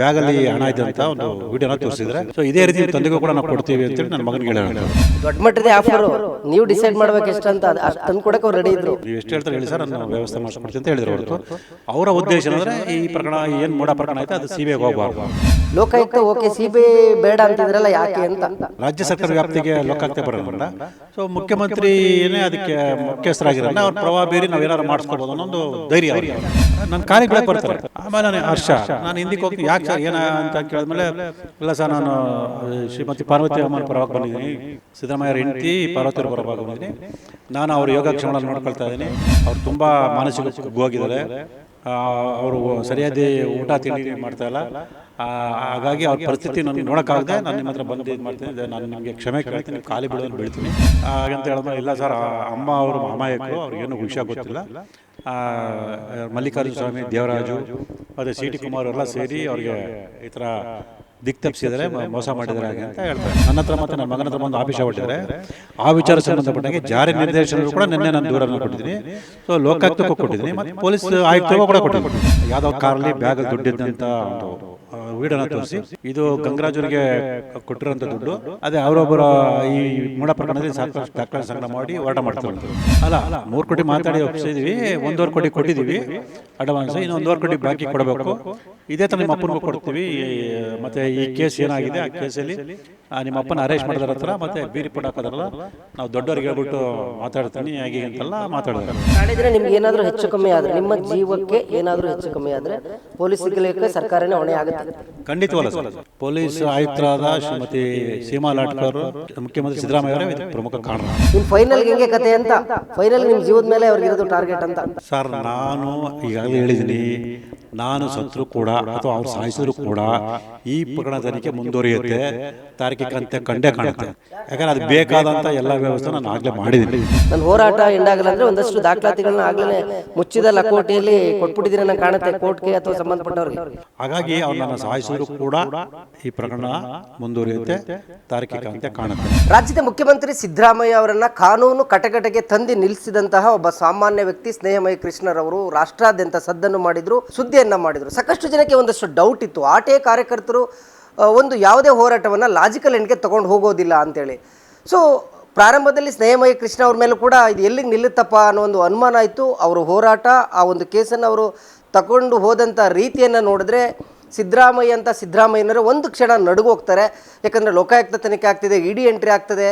ಬ್ಯಾಗಲ್ಲಿ ಹಣ ಇದೆ ಅಂತ ಒಂದು ವಿಡಿಯೋನ ತೋರಿಸಿದ್ರೆ. ಸೊ ಇದೇ ರೀತಿ ತಂದೆಗೂ ಕೂಡ ನಾವು ಕೊಡ್ತೀವಿ ಅಂತೇಳಿ ನನ್ನ ಮಗನಿಗೆ ಹೇಳೋಣ. ದೊಡ್ಡ ಮಟ್ಟದ ಆಫರ್ ನೀವು ಡಿಸೈಡ್ ಮಾಡ್ಬೇಕು ಎಷ್ಟು ಅಂತ ಅಷ್ಟು ತಂದು ಕೊಡಕ್ಕೆ ಅವ್ರು ರೆಡಿ ಇದ್ರು. ನೀವು ಎಷ್ಟು ಹೇಳ್ತಾರೆ ಹೇಳಿ ಸರ್ ನಾನು ವ್ಯವಸ್ಥೆ ಮಾಡಿಸ್ಕೊಡ್ತೀನಿ ಅಂತ ಹೇಳಿದ್ರು ಹೊರತು. ಅವರ ಉದ್ದೇಶ ಏನಂದ್ರೆ ಈ ಪ್ರಕರಣ ಏನು ಮೂಡ ಪ್ರಕರಣ ಐತೆ ಅದು ಸಿ ಬಿ ಐಗೆ ಹೋಗಬಾರ್ದು. ಲೋಕಾಯುಕ್ತ ಓಕೆ ಸಿ ಬಿ ಬೇಡ ಅಂತಿದ್ರಲ್ಲ ಯಾಕೆ ಅಂತ. ರಾಜ್ಯ ಸರ್ಕಾರ ವ್ಯಾಪ್ತಿಗೆ ಲೋಕಾಯುಕ್ತ ಬರೋದ್ರಿಂದ ಸೊ ಮುಖ್ಯಮಂತ್ರಿ ಏನೇ ಅದಕ್ಕೆ ಮುಖ್ಯಸ್ಥರಾಗಿರಲ್ಲ ಅವ್ರ ಪ್ರವಾಹ ಬೀರಿ ನಾವ್ ಏನಾದ್ರು ಅನ್ನೋ ಒಂದು ಧೈರ್ಯ ನನ್ನ ಕಾರ್ಯಕ್ಕೆ ಬೆಳಗ್ಗೆ ಬರ್ತಾರೆ ಆಮೇಲೆ ನಾನು ಹರ್ಷ. ನಾನು ಹಿಂದಿಗೆ ಹೋಗ್ತೀನಿ. ಯಾಕೆ ಸರ್ ಏನ ಅಂತ ಕೇಳಿದ್ಮೇಲೆ ಇಲ್ಲ ಸರ್ ನಾನು ಶ್ರೀಮತಿ ಪಾರ್ವತಿ ಅಮ್ಮನ ಪರವಾಗಿ ಬಂದಿದ್ದೀನಿ. ಸಿದ್ದರಾಮಯ್ಯ ಹೆಂಡತಿ ಪಾರ್ವತಿ ಪರವಾಗಿ ಬಂದಿದ್ದೀನಿ. ನಾನು ಅವ್ರ ಯೋಗಕ್ಷೇಮಗಳನ್ನು ನೋಡ್ಕೊಳ್ತಾ ಇದ್ದೀನಿ. ಅವ್ರು ತುಂಬ ಮಾನಸಿಕ ಹೋಗಿದ್ದಾರೆ ಅವರು ಸರಿಯಾದ ಊಟ ತಿಂಡಿ ಮಾಡ್ತಾ ಇಲ್ಲ. ಹಾಗಾಗಿ ಅವ್ರ ಪರಿಸ್ಥಿತಿ ನನಗೆ ನೋಡೋಕ್ಕಾಗದೆ ನಾನು ನಿಮ್ಮ ಹತ್ರ ಬಂದು ಇದು ಮಾಡ್ತೀನಿ. ನಾನು ನಿಮಗೆ ಕ್ಷಮೆ ಕೇಳ್ತೀನಿ ಖಾಲಿ ಬಿಡೋದು ಬೆಳಿತೀನಿ ಹಾಗಂತ ಹೇಳಿದ್ರೆ ಇಲ್ಲ ಸರ್ ಅಮ್ಮ ಅವರು ಮಾಮಾಯಕರು ಅವ್ರಿಗೇನು ವಿಷಯ ಗೊತ್ತಿಲ್ಲ. ಆ, ಮಲ್ಲಿಕಾರ್ಜುನ ಸ್ವಾಮಿ ದೇವರಾಜು ಅದೇ ಸಿ ಟಿ ಕುಮಾರ್ ಎಲ್ಲ ಸೇರಿ ಅವ್ರಿಗೆ ಈ ಥರ ದಿಕ್ ತಪ್ಪಿಸಿದರೆ ಮೋಸ ಮಾಡಿದರೆ ಹಾಗೆ ಅಂತ ಹೇಳ್ತಾರೆ. ನನ್ನ ಹತ್ರ ಮತ್ತೆ ನನ್ನ ಮಗನ ಹತ್ರ ಬಂದು ಆಫೀಸ್ ಹೊಟ್ಟಿದ್ದಾರೆ ಆ ವಿಚಾರ ಸಂಬಂಧಪಟ್ಟಂಗೆ ಜಾರಿ ನಿರ್ದೇಶನ ಕೂಡ ನಿನ್ನೆ ನಾನು ದೂರನ್ನು ಕೊಟ್ಟಿದ್ದೀನಿ. ಸೊ ಲೋಕಾಯುಕ್ತಕ್ಕೂ ಕೊಟ್ಟಿದ್ದೀನಿ. ಮತ್ತು ಪೊಲೀಸ್ ಆಯುಕ್ತಗೂ ಕೂಡ ಕೊಟ್ಟಿದ್ದೀನಿ. ಯಾವುದೋ ಕಾರಲ್ಲಿ ಬ್ಯಾಗ್ ದುಡ್ಡಿದ್ದಂಥ ಒಂದು ವೀಡನ್ನ ತೋರಿಸಿ. ಇದು ಗಂಗರಾಜರಿಗೆ ಕೊಟ್ಟಿರೋಂಥ ದುಡ್ಡು. ಅದೇ ಅವರೊಬ್ಬರ ಈ ಮೂಡ ಪ್ರಕರಣದಲ್ಲಿ ಸಾಕಷ್ಟು ದಾಖಲೆ ಸಂಗ್ರಹ ಮಾಡಿ ಹೋರಾಟ ಮಾಡ್ತಾರೆ ಅಲ್ಲ ಅಲ್ಲ ಮೂರು ಕೋಟಿ ಮಾತಾಡಿ ಒಪ್ಪಿಸಿದ್ವಿ ಒಂದೂವರೆ ಕೋಟಿ ಕೊಟ್ಟಿದ್ದೀವಿ ಅಡ್ವಾನ್ಸ್ ಇನ್ನು ಒಂದೂವರೆ ಕೋಟಿ ಬಾಕಿ ಕೊಡಬೇಕು. ಇದೇ ಥರ ನಿಮ್ಮ ಅಪ್ಪನಿಗೂ ಕೊಡ್ತೀವಿ. ಮತ್ತೆ ಈ ಕೇಸ್ ಏನಾಗಿದೆ? ಆ ಕೇಸಲ್ಲಿ ನಿಮ್ಮ ಅಪ್ಪನ ಅರೆಸ್ಟ್ ಮಾಡಿದಾರ ಹತ್ರ ಮತ್ತೆ ಬೀರಿ ರಿಪೋರ್ಟ್ ಹಾಕೋದಾರಲ್ಲ. ನಾವು ದೊಡ್ಡವ್ರಿಗೆ ಹೇಳ್ಬಿಟ್ಟು ಮಾತಾಡ್ತೀನಿ ಹೇಗೆ ಅಂತೆಲ್ಲ ಮಾತಾಡಿದಾರೆ ನಿಮ್ಗೆ ಏನಾದರೂ ಹೆಚ್ಚು ಕಮ್ಮಿ ಆದ್ರೆ ನಿಮ್ಮ ಜೀವಕ್ಕೆ ಏನಾದರೂ ಹೆಚ್ಚು ಕಮ್ಮಿ ಆದ್ರೆ ಪೊಲೀಸ್ ಸರ್ಕಾರನೇ ಹೊಣೆ ಆಗುತ್ತೆ ಖಂಡಿತವಲ್ಲ ಸರ್. ಪೊಲೀಸ್ ಆಯುಕ್ತರಾದ ಶ್ರೀಮತಿ ಸೀಮಾ ಲಾಟ್ಕರ್ ಮುಖ್ಯಮಂತ್ರಿ ಸಿದ್ದರಾಮಯ್ಯ ಅವರೇ ಇದಕ್ಕೆ ಪ್ರಮುಖ ಕಾರಣ. ನಿಮ್ಮ ಫೈನಲ್ ಹೆಂಗೆ ಕತೆ ಅಂತ? ಫೈನಲ್ ನಿಮ್ಮ ಜೀವದ ಮೇಲೆ ಅವ್ರಿಗೆ ಇರೋದು ಟಾರ್ಗೆಟ್ ಅಂತ. ಸರ್ ನಾನು ಈಗಾಗಲೇ ಹೇಳಿದ್ದೀನಿ ನಾನು ಸತ್ರು ಕೂಡ ಅಥವಾ ಅವ್ರು ಸಾಯಿಸಿದ್ರು ಕೂಡ ಈ ಪ್ರಕರಣ ತನಿಖೆ ಮುಂದುವರಿಯುತ್ತೆ. ತಾರ್ಕಿಕ ಅಂತ್ಯ ಕಂಡೇ ಕಾಣುತ್ತೆ. ಯಾಕಂದ್ರೆ ಅದು ಬೇಕಾದಂಥ ಎಲ್ಲ ವ್ಯವಸ್ಥೆ ನಾನು ಆಗಲೇ ಮಾಡಿದ್ದೀನಿ. ನನ್ನ ಹೋರಾಟ ಎಂಡಾಗಲ್ಲ ಅಂದ್ರೆ ಒಂದಷ್ಟು ದಾಖಲಾತಿಗಳನ್ನ ಆಗ್ಲೇ ಮುಚ್ಚಿದ ಲಕೋಟೆಯಲ್ಲಿ ಕೊಟ್ಬಿಟ್ಟಿದ್ದೀನಿ ನಾನು ಕಾಣುತ್ತೆ ಕೋರ್ಟ್ಗೆ ಅಥವಾ ಸಂಬಂಧಪಟ್ಟವ್ರಿಗೆ. ಹಾಗಾಗಿ ಅವ್ರನ್ನ ಸಾಯಿಸಿದ್ರು ಕೂಡ ಈ ಪ್ರಕರಣ ಮುಂದುವರಿಯುತ್ತೆ. ತಾರ್ಕಿಕ ಅಂತ್ಯ ಕಾಣುತ್ತೆ. ರಾಜ್ಯದ ಮುಖ್ಯಮಂತ್ರಿ ಸಿದ್ದರಾಮಯ್ಯ ಅವರನ್ನ ಕಾನೂನು ಕಟಕಟೆಗೆ ತಂದಿ ನಿಲ್ಲಿಸಿದಂತಹ ಒಬ್ಬ ಸಾಮಾನ್ಯ ವ್ಯಕ್ತಿ ಸ್ನೇಹಮಯ ಕೃಷ್ಣರವರು ರಾಷ್ಟ್ರಾದ್ಯಂತ ಸದ್ದನ್ನು ಮಾಡಿದ್ರು. ಸುದ್ದಿಯನ್ನ ಮಾಡಿದರು. ಸಾಕಷ್ಟು ಜನಕ್ಕೆ ಒಂದಷ್ಟು ಡೌಟ್ ಇತ್ತು. ಆಟೇ ಕಾರ್ಯಕರ್ತರು ಒಂದು ಯಾವುದೇ ಹೋರಾಟವನ್ನು ಲಾಜಿಕಲ್ ಎಂಡ್ಗೆ ತೊಗೊಂಡು ಹೋಗೋದಿಲ್ಲ ಅಂತೇಳಿ. ಸೊ ಪ್ರಾರಂಭದಲ್ಲಿ ಸ್ನೇಹಮಯ ಕೃಷ್ಣ ಅವ್ರ ಮೇಲೂ ಕೂಡ ಇದು ಎಲ್ಲಿಗೆ ನಿಲ್ಲುತ್ತಪ್ಪ ಅನ್ನೋ ಒಂದು ಅನುಮಾನ ಇತ್ತು. ಅವರ ಹೋರಾಟ, ಆ ಒಂದು ಕೇಸನ್ನು ಅವರು ತಗೊಂಡು ಹೋದಂಥ ರೀತಿಯನ್ನು ನೋಡಿದ್ರೆ ಸಿದ್ದರಾಮಯ್ಯ ಅಂತ ಸಿದ್ದರಾಮಯ್ಯನವರು ಒಂದು ಕ್ಷಣ ನಡುಗೋಗ್ತಾರೆ. ಯಾಕಂದರೆ ಲೋಕಾಯುಕ್ತ ತನಿಖೆ ಆಗ್ತಿದೆ, ಇಡಿ ಎಂಟ್ರಿ ಆಗ್ತದೆ,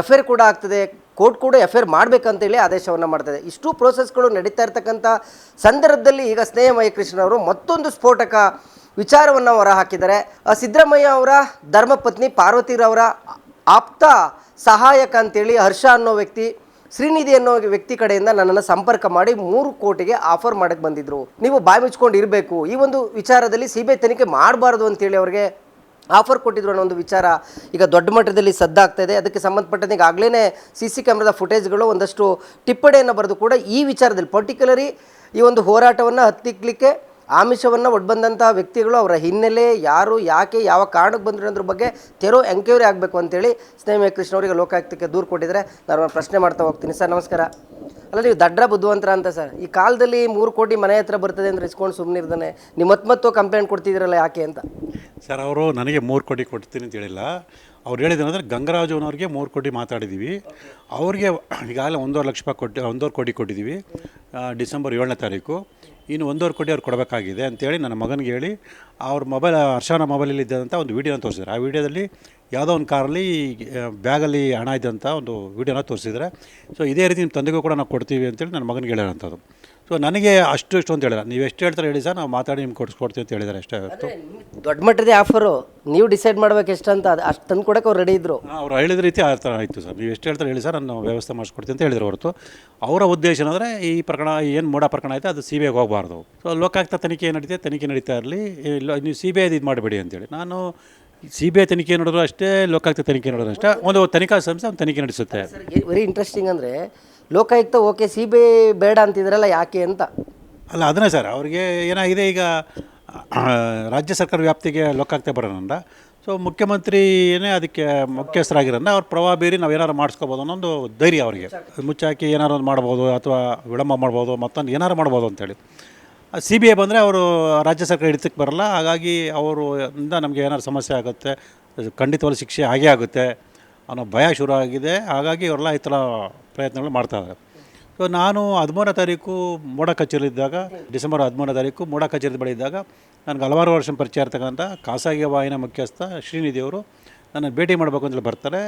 ಎಫ್ ಐ ಆರ್ ಕೂಡ ಆಗ್ತದೆ. ಕೋರ್ಟ್ ಕೂಡ ಎಫ್ ಐ ಆರ್ ಮಾಡಬೇಕಂತೇಳಿ ಆದೇಶವನ್ನು ಮಾಡ್ತದೆ. ಇಷ್ಟು ಪ್ರೋಸೆಸ್ಗಳು ನಡೀತಾ ಇರ್ತಕ್ಕಂಥ ಸಂದರ್ಭದಲ್ಲಿ ಈಗ ಸ್ನೇಹಮಯ ಕೃಷ್ಣ ಅವರು ಮತ್ತೊಂದು ಸ್ಫೋಟಕ ವಿಚಾರವನ್ನು ಹೊರ ಹಾಕಿದ್ದಾರೆ ಸಿದ್ದರಾಮಯ್ಯ ಅವರ ಧರ್ಮಪತ್ನಿ ಪಾರ್ವತಿರವರ ಆಪ್ತ ಸಹಾಯಕ ಅಂತೇಳಿ ಹರ್ಷ ಅನ್ನೋ ವ್ಯಕ್ತಿ, ಶ್ರೀನಿಧಿ ಅನ್ನೋ ವ್ಯಕ್ತಿ ಕಡೆಯಿಂದ ನನ್ನನ್ನು ಸಂಪರ್ಕ ಮಾಡಿ ಮೂರು ಕೋಟಿಗೆ ಆಫರ್ ಮಾಡಕ್ಕೆ ಬಂದಿದ್ರು. ನೀವು ಬಾಯಿ ಮುಚ್ಕೊಂಡು ಇರಬೇಕು. ಈ ಒಂದು ವಿಚಾರದಲ್ಲಿ ಸಿಬಿಐ ತನಿಖೆ ಮಾಡಬಾರ್ದು ಅಂತೇಳಿ ಅವ್ರಿಗೆ ಆಫರ್ ಕೊಟ್ಟಿದ್ರು ಅನ್ನೋ ಒಂದು ವಿಚಾರ ಈಗ ದೊಡ್ಡ ಮಟ್ಟದಲ್ಲಿ ಸದ್ದಾಗ್ತಾ ಇದೆ. ಅದಕ್ಕೆ ಸಂಬಂಧಪಟ್ಟಂತೆ ಈಗಾಗಲೇ ಸಿ ಸಿ ಕ್ಯಾಮ್ರಾದ ಫುಟೇಜ್ಗಳು ಒಂದಷ್ಟು ಟಿಪ್ಪಣಿಯನ್ನು ಬರೆದು ಕೂಡ ಈ ವಿಚಾರದಲ್ಲಿ ಪರ್ಟಿಕ್ಯುಲರಿ ಈ ಒಂದು ಹೋರಾಟವನ್ನು ಹತ್ತಿಕ್ಕಲಿಕ್ಕೆ ಆಮಿಷವನ್ನು ಒಡ್ಬಂದಂಥ ವ್ಯಕ್ತಿಗಳು ಅವರ ಹಿನ್ನೆಲೆ ಯಾರು, ಯಾಕೆ, ಯಾವ ಕಾರಣಕ್ಕೆ ಬಂದರು ಅನ್ನೋದ್ರ ಬಗ್ಗೆ ತೆರೋ ಎಂಕ್ವೈರಿ ಆಗಬೇಕು ಅಂತೇಳಿ ಸ್ನೇಹ ಕೃಷ್ಣ ಅವರಿಗೆ ಲೋಕಾಯುಕ್ತಕ್ಕೆ ದೂರು ಕೊಟ್ಟಿದ್ದಾರೆ. ನಾನು ಪ್ರಶ್ನೆ ಮಾಡ್ತಾ ಹೋಗ್ತೀನಿ ಸರ್, ನಮಸ್ಕಾರ. ಅಲ್ಲ, ನೀವು ದಡ್ರ ಬುದ್ಧಿವಂತರ ಅಂತ ಸರ್, ಈ ಕಾಲದಲ್ಲಿ ಮೂರು ಕೋಟಿ ಮನೆ ಹತ್ರ ಬರ್ತದೆ ಅಂದ್ರೆ ಇಸ್ಕೊಂಡು ಸುಮ್ಮನೆ ಇರ್ತಾನೆ ನಿಮ್ಮ ಮತ್ತೊತ್ತು ಕಂಪ್ಲೇಂಟ್ ಕೊಡ್ತಿದ್ದೀರಲ್ಲ ಯಾಕೆ ಅಂತ? ಸರ್, ಅವರು ನನಗೆ ಮೂರು ಕೋಟಿ ಕೊಡ್ತೀನಿ ಅಂತ ಹೇಳಿಲ್ಲ. ಅವ್ರು ಹೇಳಿದ್ದೇನೆಂದರೆ ಗಂಗರಾಜನವ್ರಿಗೆ ಮೂರು ಕೋಟಿ ಮಾತಾಡಿದ್ದೀವಿ ಅವ್ರಿಗೆ ಈಗಾಗಲೇ ಒಂದೂವರೆ ಲಕ್ಷ ರೂಪಾಯಿ ಕೊಟ್ಟು, ಒಂದೂವರೆ ಕೋಟಿ ಕೊಟ್ಟಿದ್ದೀವಿ ಡಿಸೆಂಬರ್ ಏಳನೇ ತಾರೀಕು. ಇನ್ನು ಒಂದೂವರೆ ಕೋಟಿ ಅವ್ರು ಕೊಡಬೇಕಾಗಿದೆ ಅಂತೇಳಿ ನನ್ನ ಮಗನಿಗೆ ಹೇಳಿ, ಅವ್ರ ಮೊಬೈಲ್, ಹರ್ಷನ ಮೊಬೈಲಲ್ಲಿ ಇದ್ದಂಥ ಒಂದು ವೀಡಿಯೋನ ತೋರಿಸಿದ್ರು ಆ ವಿಡಿಯೋದಲ್ಲಿ ಯಾವುದೋ ಒಂದು ಕಾರಲ್ಲಿ ಬ್ಯಾಗಲ್ಲಿ ಹಣ ಇದ್ದಂಥ ಒಂದು ವೀಡಿಯೋನ ತೋರಿಸಿದ್ರೆ ಸೊ ಇದೇ ರೀತಿ ನಿಮ್ಮ ತಂದೆಗೂ ಕೂಡ ನಾವು ಕೊಡ್ತೀವಿ ಅಂತೇಳಿ ನನ್ನ ಮಗನಿಗೆ ಹೇಳಿರೋಂಥದ್ದು ಸೊ ನನಗೆ ಅಷ್ಟು ಇಷ್ಟು ಅಂತ ಹೇಳಿಲ್ಲ. ನೀವು ಎಷ್ಟು ಹೇಳ್ತಾರೆ ಹೇಳಿ ಸರ್ ನಾವು ಮಾತಾಡಿ ನಿಮ್ಗೆ ಕೊಡಿಸ್ಕೊಡ್ತೀವಿ ಅಂತ ಹೇಳಿದ್ದಾರೆ ಅಷ್ಟೇ ಹೊರತು. ದೊಡ್ಡ ಮಟ್ಟದ ಆಫರು ನೀವು ಡಿಸೈಡ್ ಮಾಡ್ಬೇಕು ಎಷ್ಟು ಅಂತ ಅದು ಅಷ್ಟು ತಂದು ಕೊಡೋಕೆ ಅವ್ರು ರೆಡಿ ಇದ್ರು. ಅವ್ರು ಹೇಳಿದ ರೀತಿ ಆ ಥರ ಆಯಿತು ಸರ್. ನೀವು ಎಷ್ಟು ಹೇಳ್ತಾರೆ ಹೇಳಿ ಸರ್ ನಾನು ವ್ಯವಸ್ಥೆ ಮಾಡಿಸ್ಕೊಡ್ತೀನಿ ಅಂತ ಹೇಳಿದ್ರು ಹೊರತು. ಅವರ ಉದ್ದೇಶ ಏನಂದರೆ ಈ ಪ್ರಕರಣ ಏನು ಮೂಡ ಪ್ರಕರಣ ಐತೆ ಅದು ಸಿ ಬಿ ಐಗೆ ಹೋಗಬಾರ್ದು. ಸೊ ಲೋಕಾಯುಕ್ತ ತನಿಖೆ ಏನು ನಡೀತೆ ತನಿಖೆ ನಡೀತಾ ಇರಲಿ. ಇಲ್ಲ ನೀವು ಸಿ ಬಿ ಐದು ಇದು ಮಾಡಬೇಡಿ ಅಂತೇಳಿ ನಾನು ಸಿ ಬಿ ಐ ತನಿಖೆ ನೋಡಿದ್ರು ಅಷ್ಟೇ ಲೋಕಾಯುಕ್ತ ತನಿಖೆ ನೋಡಿದ್ರು ಅಷ್ಟೇ. ಒಂದು ತನಿಖಾ ಸಂಸ್ಥೆ ಒಂದು ತನಿಖೆ ನಡೆಸುತ್ತೆ. ವೆರಿ ಇಂಟ್ರೆಸ್ಟಿಂಗ್ ಅಂದರೆ Lokayukta okay C B I ಬೇಡ ಅಂತಿದ್ರಲ್ಲ ಯಾಕೆ ಅಂತ? ಅಲ್ಲ, ಅದನ್ನೇ ಸರ್, ಅವ್ರಿಗೆ ಏನಾಗಿದೆ ಈಗ ರಾಜ್ಯ ಸರ್ಕಾರ ವ್ಯಾಪ್ತಿಗೆ ಲೋಕಾಯುಕ್ತ ಬರೋದ್ರಿಂದ ಸೊ ಮುಖ್ಯಮಂತ್ರಿನೇ ಅದಕ್ಕೆ ಮುಖ್ಯಸ್ಥರಾಗಿರೋದ್ರಿಂದ ಅವ್ರ ಪ್ರಭಾವ ಬೀರಿ ನಾವು ಏನಾರು ಮಾಡಿಸ್ಕೋಬೋದು ಅನ್ನೋದು ಧೈರ್ಯ ಅವರಿಗೆ. ಮುಚ್ಚಾಕಿ ಏನಾರು ಒಂದು ಮಾಡ್ಬೋದು, ಅಥವಾ ವಿಳಂಬ ಮಾಡ್ಬೋದು, ಮತ್ತೊಂದು ಏನಾರು ಮಾಡ್ಬೋದು ಅಂತೇಳಿ ಸಿ ಬಿ ಐ ಬಂದರೆ ಅವರು ರಾಜ್ಯ ಸರ್ಕಾರ ಹಿಡಿತಕ್ಕೆ ಬರಲ್ಲ, ಹಾಗಾಗಿ ಅವರು ಇಂದ ನಮಗೆ ಏನಾರು ಸಮಸ್ಯೆ ಆಗುತ್ತೆ, ಖಂಡಿತವಾಗ್ಲೂ ಶಿಕ್ಷೆ ಆಗೇ ಆಗುತ್ತೆ. ಅನ್ನೋ ಭಯ ಶುರು ಆಗಿದೆ. ಹಾಗಾಗಿ ಇವರೆಲ್ಲ ಈ ಥರ ಪ್ರಯತ್ನಗಳು ಮಾಡ್ತಾ ಇದ್ದಾರೆ. ಸೊ ನಾನು ಹದಿಮೂರನೇ ತಾರೀಕು ಮೋಡ ಕಚೇರಿಲಿದ್ದಾಗ ಡಿಸೆಂಬರ್ ಹದಿಮೂರನೇ ತಾರೀಕು ಮೋಡ ಕಚೇರಿ ಬಳಿ ಇದ್ದಾಗ ನನಗೆ ಹಲವಾರು ವರ್ಷ ಪರಿಚಯ ಇರ್ತಕ್ಕಂಥ ಖಾಸಗಿ ವಾಹಿನ ಮುಖ್ಯಸ್ಥ ಶ್ರೀನಿಧಿಯವರು ನನ್ನ ಭೇಟಿ ಮಾಡಬೇಕು ಅಂತೇಳಿ ಬರ್ತಾರೆ.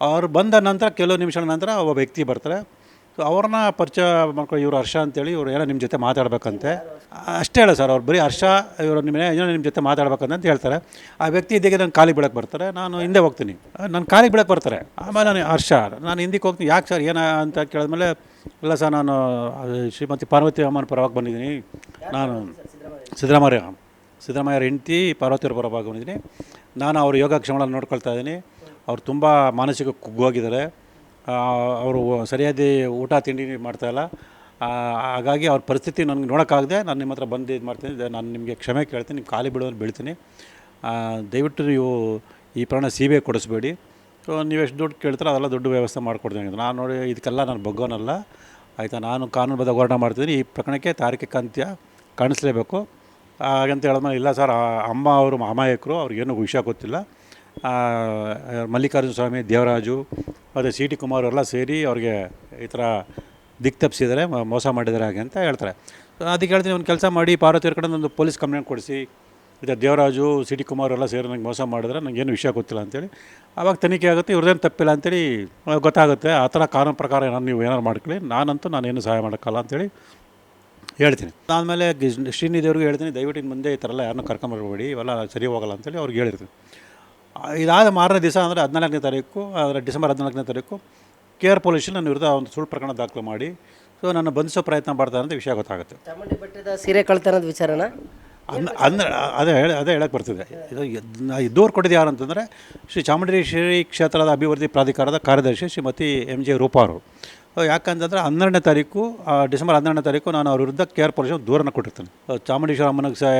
ಅವರು ಬಂದ ನಂತರ ಕೆಲವು ನಿಮಿಷಗಳ ನಂತರ ಒಬ್ಬ ವ್ಯಕ್ತಿ ಬರ್ತಾರೆ. ಸೊ ಅವ್ರನ್ನ ಪರಿಚಯ ಮಾಡ್ಕೊಂಡು ಇವರು ಹರ್ಷ ಅಂತೇಳಿ ಇವರು ಏನೋ ನಿಮ್ಮ ಜೊತೆ ಮಾತಾಡಬೇಕಂತೆ. ಅಷ್ಟೇ ಹೇಳ ಸರ್, ಅವ್ರು ಬರೀ ಹರ್ಷ, ಇವರು ನಿಮ್ಮ ಏನೋ ನಿಮ್ಮ ಜೊತೆ ಮಾತಾಡ್ಬೇಕಂತ ಅಂತ ಹೇಳ್ತಾರೆ. ಆ ವ್ಯಕ್ತಿ ಇದ್ದಕ್ಕೆ ನಾನು ಕಾಲಿಗೆ ಬಿಡಕ್ಕೆ ಬರ್ತಾರೆ, ನಾನು ಹಿಂದೆ ಹೋಗ್ತೀನಿ. ನಾನು ಕಾಲಿಗೆ ಬಿಡಕ್ಕೆ ಬರ್ತಾರೆ. ಆಮೇಲೆ ನಾನು ಹರ್ಷ, ನಾನು ಹಿಂದಕ್ಕೆ ಹೋಗ್ತೀನಿ. ಯಾಕೆ ಸರ್, ಏನ ಅಂತ ಕೇಳಿದ್ಮೇಲೆ, ಇಲ್ಲ ಸರ್, ನಾನು ಶ್ರೀಮತಿ ಪಾರ್ವತಿ ಅಮ್ಮನ ಪರವಾಗಿ ಬಂದಿದ್ದೀನಿ. ನಾನು ಸಿದ್ದರಾಮಯ್ಯ ಸಿದ್ದರಾಮಯ್ಯರ ಹೆಂಡತಿ, ಪಾರ್ವತಿಯವ್ರ ಪರವಾಗಿ ಬಂದಿದ್ದೀನಿ. ನಾನು ಅವ್ರ ಯೋಗಕ್ಷೇಮಗಳನ್ನು ನೋಡ್ಕೊಳ್ತಾ ಇದ್ದೀನಿ. ಅವ್ರು ತುಂಬ ಮಾನಸಿಕ ಕುಗ್ಗೋಗಿದ್ದಾರೆ ಅವರು ಸರಿಯಾದ ಊಟ, ತಿಂಡಿ ಮಾಡ್ತಾಯಿಲ್ಲ ಹಾಗಾಗಿ ಅವ್ರ ಪರಿಸ್ಥಿತಿ ನನಗೆ ನೋಡೋಕ್ಕಾಗದೆ ನಾನು ನಿಮ್ಮ ಹತ್ರ ಬಂದು ಇದು ಮಾಡ್ತೀನಿ. ನಾನು ನಿಮಗೆ ಕ್ಷಮೆ ಕೇಳ್ತೀನಿ ನಿಮ್ಮ ಖಾಲಿ ಬಿಡೋದು ಬೀಳ್ತೀನಿ. ದಯವಿಟ್ಟು ನೀವು ಈ ಪ್ರಾಣ ಸಿ ಬಿ ಐ ನೀವು ಎಷ್ಟು ದುಡ್ಡು ಕೇಳ್ತಾರೋ ಅದೆಲ್ಲ ದುಡ್ಡು ವ್ಯವಸ್ಥೆ ಮಾಡಿಕೊಡ್ತೀನಿ. ನಾನು ನೋಡಿ ಇದಕ್ಕೆಲ್ಲ ನಾನು ಬಗ್ಗೋನಲ್ಲ. ಆಯಿತಾ, ನಾನು ಕಾನೂನುಬದ್ಧ ಹೋರಾಟ ಮಾಡ್ತಿದ್ದೀನಿ. ಈ ಪ್ರಕರಣಕ್ಕೆ ತಾರೀಕಿಕ ಅಂತ್ಯ ಕಾಣಿಸ್ಲೇಬೇಕು. ಹಾಗಂತ ಹೇಳಿದ್ಮೇಲೆ, ಇಲ್ಲ ಸರ್ ಅಮ್ಮ ಅವರು ಮಾಮಾಯಕರು ಅವ್ರಿಗೇನು ವಿಷಯ ಗೊತ್ತಿಲ್ಲ. ಮಲ್ಲಿಕಾರ್ಜುನ ಸ್ವಾಮಿ, ದೇವರಾಜು, ಮತ್ತು ಸಿ ಟಿ ಕುಮಾರ್ ಎಲ್ಲ ಸೇರಿ ಅವ್ರಿಗೆ ಈ ಥರ ದಿಕ್ ತಪ್ಪಿಸಿದ್ದಾರೆ ಮೋಸ ಮಾಡಿದ್ದಾರೆ ಹಾಗೆ ಅಂತ ಹೇಳ್ತಾರೆ. ಅದಕ್ಕೆ ಹೇಳ್ತೀನಿ, ಒಂದು ಕೆಲಸ ಮಾಡಿ ಪಾರ್ವತಿ ಕಡೆ ಒಂದು ಪೊಲೀಸ್ ಕಂಪ್ಲೇಂಟ್ ಕೊಡಿಸಿ. ಇದು ದೇವರಾಜು, ಸಿ ಟಿ ಕುಮಾರ್ ಎಲ್ಲ ಸೇರಿ ನಂಗೆ ಮೋಸ ಮಾಡಿದ್ರೆ ನನಗೇನು ವಿಷಯ ಗೊತ್ತಿಲ್ಲ ಅಂತೇಳಿ. ಆವಾಗ ತನಿಖೆ ಆಗುತ್ತೆ, ಇವ್ರದ್ದೇನು ತಪ್ಪಿಲ್ಲ ಅಂತೇಳಿ ಗೊತ್ತಾಗುತ್ತೆ. ಆ ಥರ ಕಾನೂನು ಪ್ರಕಾರ ಏನಾದ್ರು ನೀವು ಏನಾರು ಮಾಡ್ಕೊಳ್ಳಿ. ನಾನಂತೂ ನಾನೇನು ಸಹಾಯ ಮಾಡೋಕ್ಕಲ್ಲ ಅಂತೇಳಿ ಹೇಳ್ತೀನಿ. ಆದಮೇಲೆ ಶ್ರೀನಿಧಿಯವ್ರಿಗೆ ಹೇಳ್ತೀನಿ, ದಯವಿಟ್ಟು ಮುಂದೆ ಈ ಥರ ಎಲ್ಲ ಯಾರನ್ನೂ ಕರ್ಕೊಂಬರ್ಬೇಡಿ, ಇವೆಲ್ಲ ಸರಿ ಹೋಗಲ್ಲ ಅಂತೇಳಿ ಅವ್ರಿಗೆ ಹೇಳಿರ್ತೀನಿ. ಇದಾದ ಮಾರನೇ ದಿವಸ ಅಂದರೆ ಹದಿನಾಲ್ಕನೇ ತಾರೀಕು ಅಂದರೆ ಡಿಸೆಂಬರ್ ಹದಿನಾಲ್ಕನೇ ತಾರೀಕು ಕೆ ಆರ್ ಪೊಲೀಸಲ್ಲಿ ನನ್ನ ವಿರುದ್ಧ ಒಂದು ಸುಳ್ಳು ಪ್ರಕರಣ ದಾಖಲು ಮಾಡಿ. ಸೊ ನನ್ನ ಬಂಧಿಸೋ ಪ್ರಯತ್ನ ಮಾಡ್ತಾರೆ ಅಂತ ವಿಷಯ ಗೊತ್ತಾಗುತ್ತೆ. ಚಾಮುಂಡಿ ಬೆಟ್ಟದ ಸೀರೆ ಕಳ್ತನದ ವಿಚಾರನ? ಅನ್ ಅಂದ್ರೆ ಅದೇ ಹೇಳಿ ಅದೇ ಹೇಳಕ್ಕೆ ಬರ್ತಿದೆ. ಇದು ದೂರು ಕೊಟ್ಟಿದ್ದು ಯಾರು ಅಂತಂದರೆ ಶ್ರೀ ಚಾಮುಂಡೇಶ್ವರಿ ಕ್ಷೇತ್ರದ ಅಭಿವೃದ್ಧಿ ಪ್ರಾಧಿಕಾರದ ಕಾರ್ಯದರ್ಶಿ ಶ್ರೀಮತಿ ಎಂ ಜೆ ರೂಪಾ ಅವರು. ಯಾಕಂತಂದರೆ ಹನ್ನೆರಡನೇ ತಾರೀಕು ಡಿಸೆಂಬರ್ ಹನ್ನೆರಡನೇ ತಾರೀಕು ನಾನು ಅವ್ರ ವಿರುದ್ಧ ಕೆ ಆರ್ ಪೊಲೀಸ್ ದೂರನ್ನು ಕೊಟ್ಟಿರ್ತೇನೆ. ಚಾಮುಂಡೇಶ್ವರ ಅಮ್ಮನಿಗೆ ಸಹ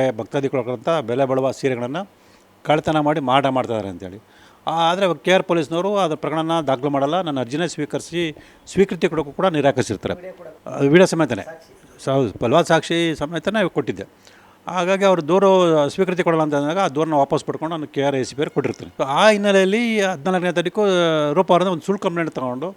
ಕೊಡೋಕ್ಕಂಥ ಬೆಲೆ ಬಾಳುವ ಸೀರೆಗಳನ್ನು ಕಳ್ತನ ಮಾಡಿ ಮಾರಾಟ ಮಾಡ್ತಾಯಿದ್ದಾರೆ ಅಂತೇಳಿ. ಆದರೆ ಕೆ ಆರ್ ಪೊಲೀಸ್ನವರು ಅದರ ಪ್ರಕರಣನ ದಾಖಲು ಮಾಡಲ್ಲ, ನನ್ನ ಅರ್ಜಿನ ಸ್ವೀಕರಿಸಿ, ಸ್ವೀಕೃತಿ ಕೊಡೋಕ್ಕೂ ಕೂಡ ನಿರಾಕರಿಸಿರ್ತಾರೆ. ವಿಡಿಯೋ ಸಮೇತನೇ. ಬಲವಾದ ಸಾಕ್ಷಿ ಸಮೇತನೇ ಕೊಟ್ಟಿದ್ದೆ. ಹಾಗಾಗಿ ಅವರು ದೂರು ಸ್ವೀಕೃತಿ ಕೊಡಲ್ಲ ಅಂತ ಅಂದಾಗ ಆ ದೂರನ್ನ ವಾಪಸ್ ಪಡ್ಕೊಂಡು ನಾನು K R A C P ಕೊಟ್ಟಿರ್ತೀನಿ. ಆ ಹಿನ್ನೆಲೆಯಲ್ಲಿ ಹದಿನಾಲ್ಕನೇ ತಾರೀಕು ರೂಪ ಅವರಿಂದ ಒಂದು ಸುಳ್ಳು ಕಂಪ್ಲೇಂಟ್ ತೊಗೊಂಡು,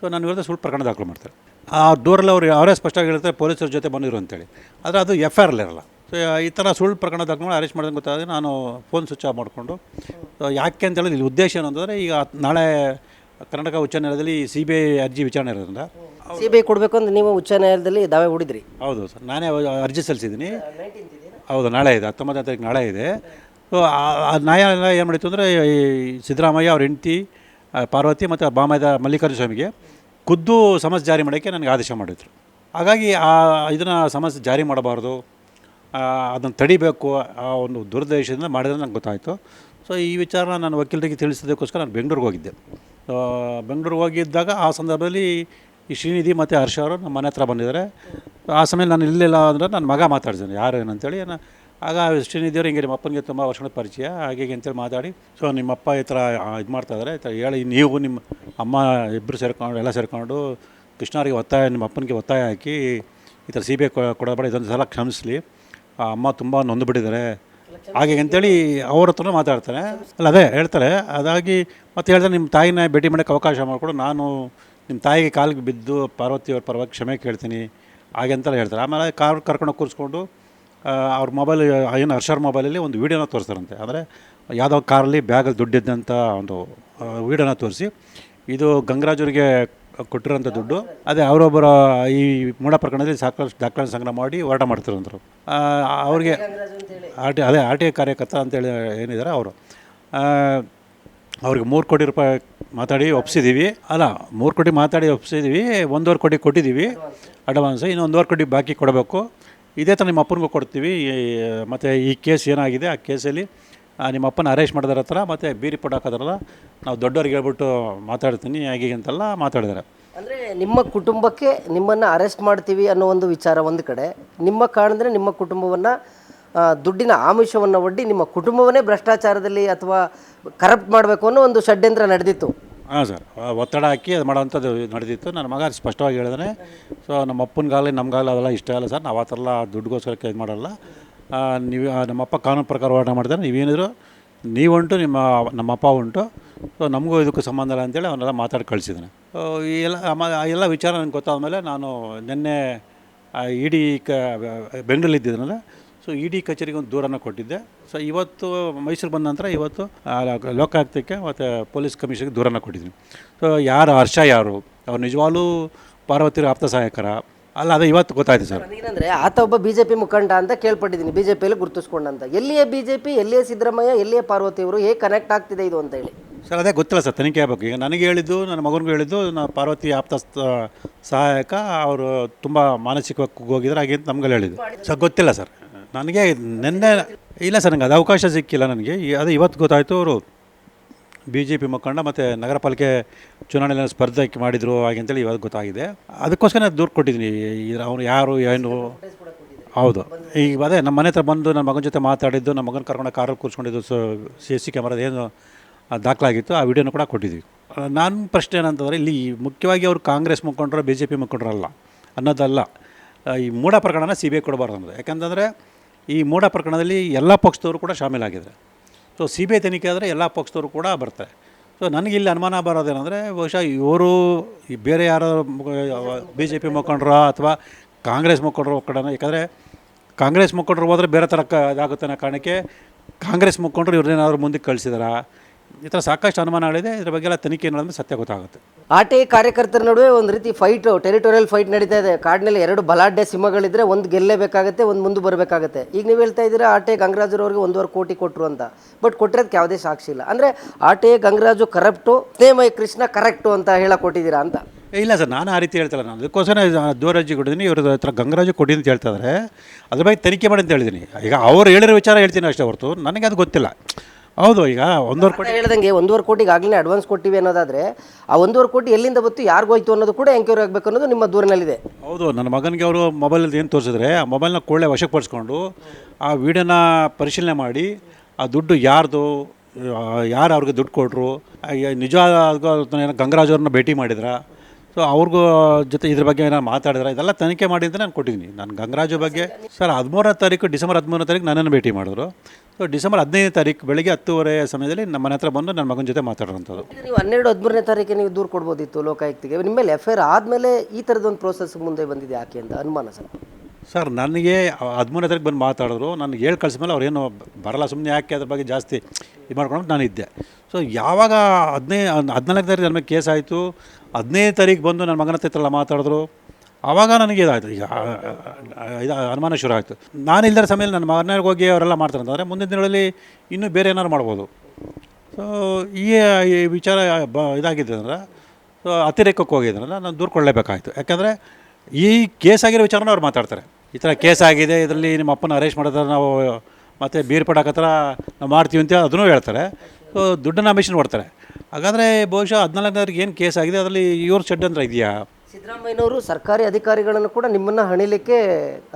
ಸೊ, ನನ್ನ ವಿರುದ್ಧ ಸುಳ್ಳು ಪ್ರಕರಣ ದಾಖಲು ಮಾಡ್ತಾರೆ. ಆ ದೂರಲ್ಲಿ ಅವರು ಅವರೇ ಸ್ಪಷ್ಟವಾಗಿ ಹೇಳ್ತಾರೆ ಪೊಲೀಸರ ಜೊತೆ ಬಂದಿರು ಅಂತೇಳಿ. ಆದರೆ ಅದು ಎಫ್ ಐ ಆರ್ ಇರಲ್ಲ. ಸೊ ಈ ಥರ ಸುಳ್ಳು ಪ್ರಕರಣ ತಗೊಂಡು ಅರೆಸ್ಟ್ ಮಾಡಿದಂಗೆ ಗೊತ್ತಾದರೆ ನಾನು ಫೋನ್ ಸ್ವಿಚ್ ಆಫ್ ಮಾಡಿಕೊಂಡು ಸೊ ಯಾಕೆ ಅಂತ ಹೇಳಿದ್ರೆ ಇಲ್ಲಿ ಉದ್ದೇಶ ಏನು ಅಂತಂದರೆ ಈಗ ನಾಳೆ ಕರ್ನಾಟಕ ಉಚ್ಚ ನ್ಯಾಯಾಲಯದಲ್ಲಿ ಸಿ ಬಿ ಐ ಅರ್ಜಿ ವಿಚಾರಣೆ ಇರೋದ್ರಿಂದ. ಸಿ ಬಿ ಐ ಕೊಡಬೇಕು ಅಂತ ನೀವು ಉಚ್ಚ ನ್ಯಾಯಾಲಯದಲ್ಲಿ ದಾವೆ ಹೂಡಿದ್ರಿ. ಹೌದು ಸರ್. ನಾನೇ ಅರ್ಜಿ ಸಲ್ಲಿಸಿದ್ದೀನಿ. ಹೌದು ನಾಳೆ ಇದೆ. ಹತ್ತೊಂಬತ್ತನೇ ತಾರೀಕು ನಾಳೆ ಇದೆ. ಸೊ ನ್ಯಾಯಾಲಯ ಏನು ಮಾಡಿತ್ತು ಅಂದರೆ ಈ ಸಿದ್ದರಾಮಯ್ಯ ಅವ್ರ ಹೆಂಡತಿ ಪಾರ್ವತಿ ಮತ್ತು ಬಾಮೈದ ಮಲ್ಲಿಕಾರ್ಜುನ ಸ್ವಾಮಿಗೆ ಖುದ್ದು ಸಮಸ್ಯೆ ಜಾರಿ ಮಾಡೋಕ್ಕೆ ನನಗೆ ಆದೇಶ ಮಾಡಿದ್ರು. ಹಾಗಾಗಿ ಆ ಇದನ್ನು ಸಮಸ್ಯೆ ಜಾರಿ ಮಾಡಬಾರ್ದು. ಅದನ್ನು ತಡಿಬೇಕು ಆ ಒಂದು ದುರುದ್ದೇಶದಿಂದ ಮಾಡಿದ್ರೆ ನಂಗೆ ಗೊತ್ತಾಯಿತು. ಸೊ ಈ ವಿಚಾರ ನಾನು ವಕೀಲರಿಗೆ ತಿಳಿಸೋದಕ್ಕೋಸ್ಕರ ನಾನು ಬೆಂಗಳೂರಿಗೆ ಹೋಗಿದ್ದೆ. ಬೆಂಗಳೂರಿಗೆ ಹೋಗಿದ್ದಾಗ ಆ ಸಂದರ್ಭದಲ್ಲಿ ಈ ಶ್ರೀನಿಧಿ ಮತ್ತು ಹರ್ಷ ಅವರು ನಮ್ಮ ಮನೆ ಹತ್ರ ಬಂದಿದ್ದಾರೆ. ಆ ಸಮಯ ನಾನು ಇಲ್ಲಿಲ್ಲ ಅಂದರೆ ನನ್ನ ಮಗ ಮಾತಾಡ್ತೀನಿ ಯಾರು ಏನಂತೇಳಿ ನಾನು ಆಗ ಶ್ರೀನಿಧಿಯವರು ಹಿಂಗೆ ನಿಮ್ಮ ಅಪ್ಪನಿಗೆ ತುಂಬ ವರ್ಷಗಳ ಪರಿಚಯ. ಹಾಗೆ ಅಂತೇಳಿ ಮಾತಾಡಿ. ಸೊ ನಿಮ್ಮಪ್ಪ ಈ ಥರ ಇದು ಮಾಡ್ತಾಯಿದ್ದಾರೆ ಈ ಹೇಳಿ, ನೀವು ನಿಮ್ಮ ಅಮ್ಮ ಇಬ್ಬರು ಸೇರ್ಕೊಂಡು, ಎಲ್ಲ ಸೇರ್ಕೊಂಡು ಕೃಷ್ಣರಿಗೆ ಒತ್ತಾಯ, ನಿಮ್ಮ ಅಪ್ಪನಿಗೆ ಒತ್ತಾಯ ಹಾಕಿ ಈ ಥರ ಸಿ ಬಿ ಐ ಕೊಡಬೇಡ, ಇದೊಂದು ಸಲ ಕ್ಷಮಿಸಲಿ. ಅಮ್ಮ ತುಂಬ ನೊಂದುಬಿಟ್ಟಿದ್ದಾರೆ ಹಾಗೆ ಅಂತೇಳಿ ಅವ್ರ ಹತ್ರ ಮಾತಾಡ್ತಾರೆ ಅಲ್ಲ, ಅದೇ ಹೇಳ್ತಾರೆ ಅದಾಗಿ ಮತ್ತೆ ಹೇಳ್ತಾರೆ ನಿಮ್ಮ ತಾಯಿನ ಭೇಟಿ ಮಾಡೋಕ್ಕೆ ಅವಕಾಶ ಮಾಡಿಕೊಡು. ನಾನು ನಿಮ್ಮ ತಾಯಿಗೆ ಕಾಲಿಗೆ ಬಿದ್ದು ಪಾರ್ವತಿಯವ್ರ ಪರವಾಗಿ ಕ್ಷಮೆ ಕೇಳ್ತೀನಿ. ಹಾಗೆ ಅಂತೆಲ್ಲ ಹೇಳ್ತಾರೆ. ಆಮೇಲೆ ಕಾರ್ ಕರ್ಕೊಂಡು ಕೂರಿಸ್ಕೊಂಡು ಅವ್ರ ಮೊಬೈಲ್, ಏನು ಹರ್ಷರ್ ಮೊಬೈಲಲ್ಲಿ ಒಂದು ವೀಡಿಯೋನ ತೋರಿಸ್ತಾರಂತೆ. ಅಂದರೆ ಯಾವುದೋ ಕಾರಲ್ಲಿ ಬ್ಯಾಗಲ್ಲಿ ದುಡ್ಡಿದ್ದಂಥ ಒಂದು ವೀಡಿಯೋನ ತೋರಿಸಿ, ಇದು ಗಂಗರಾಜರಿಗೆ ಕೊಟ್ಟಿರೋಂಥ ದುಡ್ಡು, ಅದೇ ಅವರೊಬ್ಬರ ಈ ಮೂಢ ಪ್ರಕರಣದಲ್ಲಿ ಸಾಕಷ್ಟು ದಾಖಲೆ ಸಂಗ್ರಹ ಮಾಡಿ ಹೋರಾಟ ಮಾಡ್ತಿರೋಂಥರು ಅವ್ರಿಗೆ ಆರ್ ಟಿ, ಅದೇ ಆರ್ ಟಿ ಐ ಕಾರ್ಯಕರ್ತ ಅಂತೇಳಿ ಏನಿದ್ದಾರೆ ಅವರು. ಅವ್ರಿಗೆ ಮೂರು ಕೋಟಿ ರೂಪಾಯಿ ಮಾತಾಡಿ ಒಪ್ಸಿದ್ದೀವಿ. ಅಲ್ಲ, ಮೂರು ಕೋಟಿ ಮಾತಾಡಿ ಒಪ್ಸಿದ್ದೀವಿ, ಒಂದೂವರೆ ಕೋಟಿ ಕೊಟ್ಟಿದ್ದೀವಿ, ಅಡ್ವಾನ್ಸ್, ಇನ್ನು ಒಂದೂವರೆ ಕೋಟಿ ಬಾಕಿ ಕೊಡಬೇಕು. ಇದೇ ಥರ ನಿಮ್ಮ ಅಪ್ಪನಿಗೂ ಕೊಡ್ತೀವಿ. ಮತ್ತು ಈ ಕೇಸ್ ಏನಾಗಿದೆ, ಆ ಕೇಸಲ್ಲಿ ನಿಮ್ಮ ಅಪ್ಪನ ಅರೆಸ್ಟ್ ಮಾಡಿದಾರ ಹತ್ರ ಮತ್ತು ಬೀರಿ ರಿಪೋರ್ಟ್ ಹಾಕೋದ್ರಲ್ಲ ನಾವು ದೊಡ್ಡವ್ರಿಗೆ ಹೇಳ್ಬಿಟ್ಟು ಮಾತಾಡ್ತೀನಿ ಹಾಗೆ ಅಂತೆಲ್ಲ ಮಾತಾಡಿದ್ದಾರೆ ಅಂದರೆ ನಿಮ್ಮ ಕುಟುಂಬಕ್ಕೆ ನಿಮ್ಮನ್ನು ಅರೆಸ್ಟ್ ಮಾಡ್ತೀವಿ ಅನ್ನೋ ಒಂದು ವಿಚಾರ ಒಂದು ಕಡೆ. ನಿಮ್ಮ ಕಾರಣದ್ರೆ ನಿಮ್ಮ ಕುಟುಂಬವನ್ನು ದುಡ್ಡಿನ ಆಮಿಷವನ್ನು ಒಡ್ಡಿ ನಿಮ್ಮ ಕುಟುಂಬವನ್ನೇ ಭ್ರಷ್ಟಾಚಾರದಲ್ಲಿ ಅಥವಾ ಕರಪ್ಟ್ ಮಾಡಬೇಕು ಅನ್ನೋ ಒಂದು ಷಡ್ಯಂತ್ರ ನಡೆದಿತ್ತು. ಹಾಂ ಸರ್ ಒತ್ತಡ ಹಾಕಿ ಅದು ಮಾಡೋವಂಥದ್ದು ನಡೆದಿತ್ತು. ನನ್ನ ಮಗ ಸ್ಪಷ್ಟವಾಗಿ ಹೇಳಿದಾನೆ. ಸೊ ನಮ್ಮ ಅಪ್ಪನಿಗಾಗಲಿ ನಮಗಾಗಲಿ ಅದೆಲ್ಲ ಇಷ್ಟ ಇಲ್ಲ ಸರ್. ನಾವು ಆ ಥರ ಎಲ್ಲ ದುಡ್ಡುಗೋಸ್ಕರ ಇದು ಮಾಡಲ್ಲ. ನೀವು ನಮ್ಮಪ್ಪ ಕಾನೂನು ಪ್ರಕಾರ ಹೋರಾಟ ಮಾಡ್ತಾರೆ ನೀವೇನಿದ್ರು, ನೀವುಂಟು, ನಿಮ್ಮ ನಮ್ಮಪ್ಪ ಉಂಟು. ಸೊ ನಮಗೂ ಇದಕ್ಕೂ ಸಂಬಂಧ ಇಲ್ಲ ಅಂತೇಳಿ ಅವನ್ನೆಲ್ಲ ಮಾತಾಡಿ ಕಳಿಸಿದ್ದಾನೆ. ಎಲ್ಲ ಎಲ್ಲ ವಿಚಾರ ನನಗೆ ಗೊತ್ತಾದ ಮೇಲೆ ನಾನು ನಿನ್ನೆ ಇಡಿ ಕ, ಬೆಂಗಳೂರಲ್ಲಿ ಇದ್ದಿದ್ದನಲ್ಲ ಸೊ ಇ ಡಿ ಕಚೇರಿಗೆ ಒಂದು ದೂರನ್ನು ಕೊಟ್ಟಿದ್ದೆ. ಸೊ ಇವತ್ತು ಮೈಸೂರು ಬಂದ ನಂತರ ಇವತ್ತು ಲೋಕಾಯುಕ್ತಕ್ಕೆ ಮತ್ತು ಪೊಲೀಸ್ ಕಮಿಷನ್ಗೆ ದೂರನ್ನು ಕೊಟ್ಟಿದ್ದೀನಿ. ಸೊ ಯಾರು, ಹರ್ಷ ಯಾರು? ಅವ್ರು ನಿಜವಾಗ್ಲೂ ಪಾರ್ವತಿರ ಆಪ್ತ ಸಹಾಯಕರ? ಅಲ್ಲ ಅದೇ ಇವತ್ತು ಗೊತ್ತಾಯ್ತು ಸರ್. ಏನಂದ್ರೆ ಆತ ಒಬ್ಬ ಬಿಜೆಪಿ ಮುಖಂಡ ಅಂತ ಕೇಳ್ಪಟ್ಟಿದ್ದೀನಿ ಬಿಜೆಪಿಯಲ್ಲಿ ಗುರುತಿಸ್ಕೊಂಡಂತ. ಎಲ್ಲಿಯ ಬಿಜೆಪಿ ಎಲ್ಲಿಯೇ ಸಿದ್ದರಾಮಯ್ಯ ಎಲ್ಲಿಯೇ ಪಾರ್ವತಿ ಅವರು ಹೇಗೆ ಕನೆಕ್ಟ್ ಆಗ್ತಿದೆ ಇದು ಅಂತ ಹೇಳಿ. ಸರ್ ಅದೇ ಗೊತ್ತಿಲ್ಲ ಸರ್ ತನಿಖೆ ಆಗಬೇಕು. ಈಗ ನನಗೆ ಹೇಳಿದ್ದು ನನ್ನ ಮಗನಿಗೂ ಹೇಳಿದ್ದು ನಾನು ಪಾರ್ವತಿ ಆಪ್ತ ಸ- ಸಹಾಯಕ ಅವರು ತುಂಬ ಮಾನಸಿಕವಾಗಿ ಹೋಗಿದ್ರು ಹಾಗೆ ಅಂತ ನಮ್ಗೆ ಹೇಳಿದ್ದು ಸರ್ ಗೊತ್ತಿಲ್ಲ ಸರ್. ನನಗೆ ನಿನ್ನೆ ಇಲ್ಲ ಸರ್ ನನಗೆ ಅದು ಅವಕಾಶ ಸಿಕ್ಕಿಲ್ಲ ನನಗೆ. ಅದು ಇವತ್ತು ಗೊತ್ತಾಯಿತು ಅವರು ಬಿ ಜೆ ಪಿ ಮುಖಂಡ ಮತ್ತು ನಗರ ಪಾಲಿಕೆ ಚುನಾವಣೆಯಲ್ಲಿ ಸ್ಪರ್ಧೆ ಮಾಡಿದರು ಹಾಗೆ ಅಂತೇಳಿ ಇವಾಗ ಗೊತ್ತಾಗಿದೆ. ಅದಕ್ಕೋಸ್ಕರ ದೂರು ಕೊಟ್ಟಿದ್ದೀನಿ. ಅವನು ಯಾರು, ಏನು? ಹೌದು. ಈಗ ಅದೇ ನಮ್ಮ ಮನೆ ಹತ್ರ ಬಂದು ನನ್ನ ಮಗನ ಜೊತೆ ಮಾತಾಡಿದ್ದು, ನಮ್ಮ ಮಗನ ಕರ್ಕೊಂಡು ಕಾರಲ್ಲಿ ಕೂರಿಸ್ಕೊಂಡಿದ್ದು, ಸೊ, ಸಿ ಸಿ ಕ್ಯಾಮ್ರಾದ ಏನು ದಾಖಲಾಗಿತ್ತು, ಆ ವಿಡಿಯೋನೂ ಕೂಡ ಕೊಟ್ಟಿದ್ವಿ ನಾನು ಪ್ರಶ್ನೆ ಏನಂತಂದರೆ, ಇಲ್ಲಿ ಮುಖ್ಯವಾಗಿ ಅವರು ಕಾಂಗ್ರೆಸ್ ಮುಖಂಡರು ಬಿ ಜೆ ಪಿ ಮುಖಂಡರಲ್ಲ ಅನ್ನೋದಲ್ಲ, ಈ ಮೂಢ ಪ್ರಕರಣನ ಸಿ ಬಿ ಐ ಕೊಡಬಾರ್ದು ಅನ್ನೋದು. ಯಾಕಂತಂದರೆ, ಈ ಮೂಢ ಪ್ರಕರಣದಲ್ಲಿ ಎಲ್ಲ ಪಕ್ಷದವರು ಕೂಡ ಶಾಮೀಲಾಗಿದ್ದಾರೆ. ಸೊ ಸಿ ಬಿ ಐ ತನಿಖೆ ಆದರೆ ಎಲ್ಲ ಪಕ್ಷದವರು ಕೂಡ ಬರ್ತಾರೆ. ಸೊ ನನಗೆ ಇಲ್ಲಿ ಅನುಮಾನ ಬರೋದೇನೆಂದರೆ ಬಹುಶಃ ಇವರು ಬೇರೆ ಯಾರೋ ಬಿ ಜೆ ಪಿ ಮುಖಂಡರು ಅಥವಾ ಕಾಂಗ್ರೆಸ್ ಮುಖಂಡರು ಕಡೆ ಯಾಕಂದರೆ ಕಾಂಗ್ರೆಸ್ ಮುಖಂಡರು ಹೋದರೆ ಬೇರೆ ಥರ ಕ ಇದಾಗುತ್ತೆ ಅನ್ನೋ ಕಾರಣಕ್ಕೆ ಕಾಂಗ್ರೆಸ್ ಮುಖಂಡರು ಇವ್ರನ್ನೇನಾದ್ರು ಮುಂದಕ್ಕೆ ಕಳಿಸಿದಾರಾ? ಈ ಥರ ಸಾಕಷ್ಟು ಅನುಮಾನಗಳಿದೆ. ಇದ್ರ ಬಗ್ಗೆ ಎಲ್ಲ ತನಿಖೆ ಏನಂದ್ರೆ ಸತ್ಯ ಗೊತ್ತಾಗುತ್ತೆ. ಆಟೆ ಕಾರ್ಯಕರ್ತರ ನಡುವೆ ಒಂದು ರೀತಿ ಫೈಟ್ ಟೆರಿಟೋರಿಯಲ್ ಫೈಟ್ ನಡೀತಾ ಇದೆ. ಕಾಡಿನಲ್ಲಿ ಎರಡು ಬಲಾಢ್ಯ ಸಿಂಹಗಳಿದ್ರೆ ಒಂದು ಗೆಲ್ಲಲೇಬೇಕಾಗುತ್ತೆ ಒಂದು ಮುಂದೆ ಬರಬೇಕಾಗುತ್ತೆ. ಈಗ ನೀವು ಹೇಳ್ತಾ ಇದ್ದೀರಾ ಆಟೆ ಗಂಗರಾಜರವ್ರಿಗೆ ಒಂದೂವರೆ ಕೋಟಿ ಕೊಟ್ಟರು ಅಂತ. ಬಟ್ ಕೊಟ್ಟಿರೋದಕ್ಕೆ ಯಾವುದೇ ಸಾಕ್ಷಿ ಇಲ್ಲ. ಅಂದರೆ ಆಟೆ ಗಂಗರಾಜು ಕರಪ್ಟು ಸ್ನೇಮಯ ಕೃಷ್ಣ ಕರೆಕ್ಟು ಅಂತ ಹೇಳಿ ಕೊಟ್ಟಿದ್ದೀರಾ ಅಂತ ಇಲ್ಲ ಸರ್ ನಾನು ಆ ರೀತಿ ಹೇಳ್ತಲ್ಲ. ನಾನು ಅದಕ್ಕೋಸ್ಕರ ದೂರಜ್ಜಿ ಕೊಟ್ಟಿದ್ದೀನಿ. ಇವ್ರ ಹತ್ರ ಗಂಗರಾಜು ಕೊಡಿ ಅಂತ ಹೇಳ್ತಾ ಇದ್ದಾರೆ ಅದ್ರ ಬಗ್ಗೆ ತನಿಖೆ ಮಾಡಿ ಅಂತ ಹೇಳಿದ್ದೀನಿ. ಈಗ ಅವ್ರು ಹೇಳಿರೋ ವಿಚಾರ ಹೇಳ್ತೀನಿ ಅಷ್ಟೇ ಹೊರತು. ನನಗೆ ಅದು ಗೊತ್ತಿಲ್ಲ. ಹೌದು ಈಗ ಒಂದೂವರೆ ಕೋಟಿ ಹೇಳ್ದಂಗೆ ಒಂದೂವರೆ ಕೋಟಿಗೆ ಆಗಲೇ ಅಡ್ವಾನ್ಸ್ ಕೊಟ್ಟಿವಿ ಅನ್ನೋದಾದ್ರೆ ಆ ಒಂದೂವರೆ ಕೋಟಿ ಎಲ್ಲಿಂದ ಬತ್ತು ಯಾರಿಗೋಯ್ತು ಅನ್ನೋದು ಕೂಡ ಎಂಕ್ವೈರಿ ಆಗಬೇಕು ಅನ್ನೋದು ನಿಮ್ಮ ದೂರಿನಲ್ಲಿದೆ. ಹೌದು ನನ್ನ ಮಗನಿಗೆ ಅವರು ಮೊಬೈಲಲ್ಲಿ ಏನು ತೋರಿಸಿದ್ರೆ ಆ ಮೊಬೈಲ್ನ ಕೊಳ್ಳೆ ವಶಪಡಿಸ್ಕೊಂಡು ಆ ವಿಡಿಯೋನ ಪರಿಶೀಲನೆ ಮಾಡಿ ಆ ದುಡ್ಡು ಯಾರ್ದು ಯಾರು ಅವ್ರಿಗೆ ದುಡ್ಡು ಕೊಟ್ಟರು ನಿಜ ಗಂಗರಾಜ್ ಅವ್ರನ್ನ ಭೇಟಿ ಮಾಡಿದ್ರ ಸೊ ಅವ್ರಿಗೂ ಜೊತೆ ಇದ್ರ ಬಗ್ಗೆ ಏನಾರು ಮಾತಾಡಿದ್ರೆ ಇದೆಲ್ಲ ತನಿಖೆ ಮಾಡಿ ಅಂತ ನಾನು ಕೊಟ್ಟಿದ್ದೀನಿ. ನಾನು ಗಂಗರಾಜು ಬಗ್ಗೆ ಸರ್ ಹದಿಮೂರನೇ ತಾರೀಕು ಡಿಸೆಂಬರ್ ಹದಿಮೂರನೇ ತಾರೀಕು ನನ್ನನ್ನು ಭೇಟಿ ಮಾಡಿದ್ರು. ಸೊ ಡಿಸೆಂಬರ್ ಹದಿನೈದನೇ ತಾರೀಕು ಬೆಳಗ್ಗೆ ಹತ್ತುವರೆ ಸಮಯದಲ್ಲಿ ನಮ್ಮ ಮನೆ ಹತ್ರ ಬಂದು ನನ್ನ ಮಗನ ಜೊತೆ ಮಾತಾಡುವಂಥದ್ದು ನೀವು ಹನ್ನೆರಡು ಹದಿಮೂರನೇ ತಾರೀಕಿಗೆ ನೀವು ದೂರು ಕೊಡ್ಬೋದಿತ್ತು ಲೋಕಾಯುಕ್ತಿಗೆ. ನಿಮ್ಮ ಮೇಲೆ ಎಫ್ ಐ ಆರ್ ಆದಮೇಲೆ ಈ ಥರದೊಂದು ಒಂದು ಪ್ರೋಸೆಸ್ ಮುಂದೆ ಬಂದಿದೆ ಯಾಕೆ ಅಂತ ಅನುಮಾನ ಸರ್? ಸರ್ ನನಗೆ ಹದಿಮೂರನೇ ತಾರೀಕು ಬಂದು ಮಾತಾಡಿದ್ರು. ನಾನು ಹೇಳಿ ಕಳಿಸ್ಮೇಲೆ ಅವ್ರೇನು ಬರಲ್ಲ ಸುಮ್ಮನೆ ಯಾಕೆ ಅದ್ರ ಬಗ್ಗೆ ಜಾಸ್ತಿ ಇದು ಮಾಡ್ಕೊಂಡು ನಾನು ಇದ್ದೆ. ಸೊ ಯಾವಾಗ ಹದಿನೈದು ಹದಿನಾಲ್ಕು ತಾರೀಕು ನನ್ನ ಮೇಲೆ ಕೇಸ್ ಆಯಿತು ಹದಿನೈದು ತಾರೀಕು ಬಂದು ನನ್ನ ಮಗನ ಹತ್ರ ಮಾತಾಡಿದ್ರು. ಆವಾಗ ನನಗೆ ಇದಾಯಿತು. ಈಗ ಇದು, ಅನುಮಾನ ಶುರು ಆಯಿತು. ನಾನು ಇಲ್ಲದ ಸಮಯದಲ್ಲಿ ನನ್ನ ಮನೆಗೆ ಹೋಗಿ ಅವರೆಲ್ಲ ಮಾಡ್ತಾರೆ ಅಂತಂದರೆ ಮುಂದಿನ ದಿನಗಳಲ್ಲಿ ಇನ್ನೂ ಬೇರೆ ಏನಾದ್ರು ಮಾಡ್ಬೋದು. ಸೊ ಈ ವಿಚಾರ ಬ ಇದಾಗಿದೆ ಅಂದ್ರೆ ಸೊ ಅತಿರೇಕಕ್ಕೆ ಹೋಗಿದ್ರಲ್ಲ ನಾನು ದೂರ ಕೊಡಲೇಬೇಕಾಯ್ತು ಯಾಕಂದರೆ ಈ ಕೇಸ್ ಆಗಿರೋ ವಿಚಾರನ ಅವ್ರು ಮಾತಾಡ್ತಾರೆ. ಈ ಥರ ಕೇಸ್ ಆಗಿದೆ, ಇದರಲ್ಲಿ ನಿಮ್ಮ ಅಪ್ಪನ ಅರೆಸ್ಟ್ ಮಾಡಿದ್ರೆ ನಾವು ಮತ್ತು ಬೀರ್ಪಡಾಕತ್ರ ನಾವು ಮಾಡ್ತೀವಿ ಅಂತ ಅದನ್ನೂ ಹೇಳ್ತಾರೆ. ಸೊ ದುಡ್ಡನ್ನ ಮಿಷನ್ ಕೊಡ್ತಾರೆ. ಹಾಗಾದರೆ ಬಹುಶಃ ಹದಿನಾಲ್ಕನೇವ್ರಿಗೆ ಏನು ಕೇಸ್ ಆಗಿದೆ, ಅದರಲ್ಲಿ ಇವ್ರ ಷಡ್ಯಂತ್ರ ಇದೆಯಾ? ಸಿದ್ದರಾಮಯ್ಯನವರು ಸರ್ಕಾರಿ ಅಧಿಕಾರಿಗಳನ್ನು ಕೂಡ ನಿಮ್ಮನ್ನು ಹಣಿಲಿಕ್ಕೆ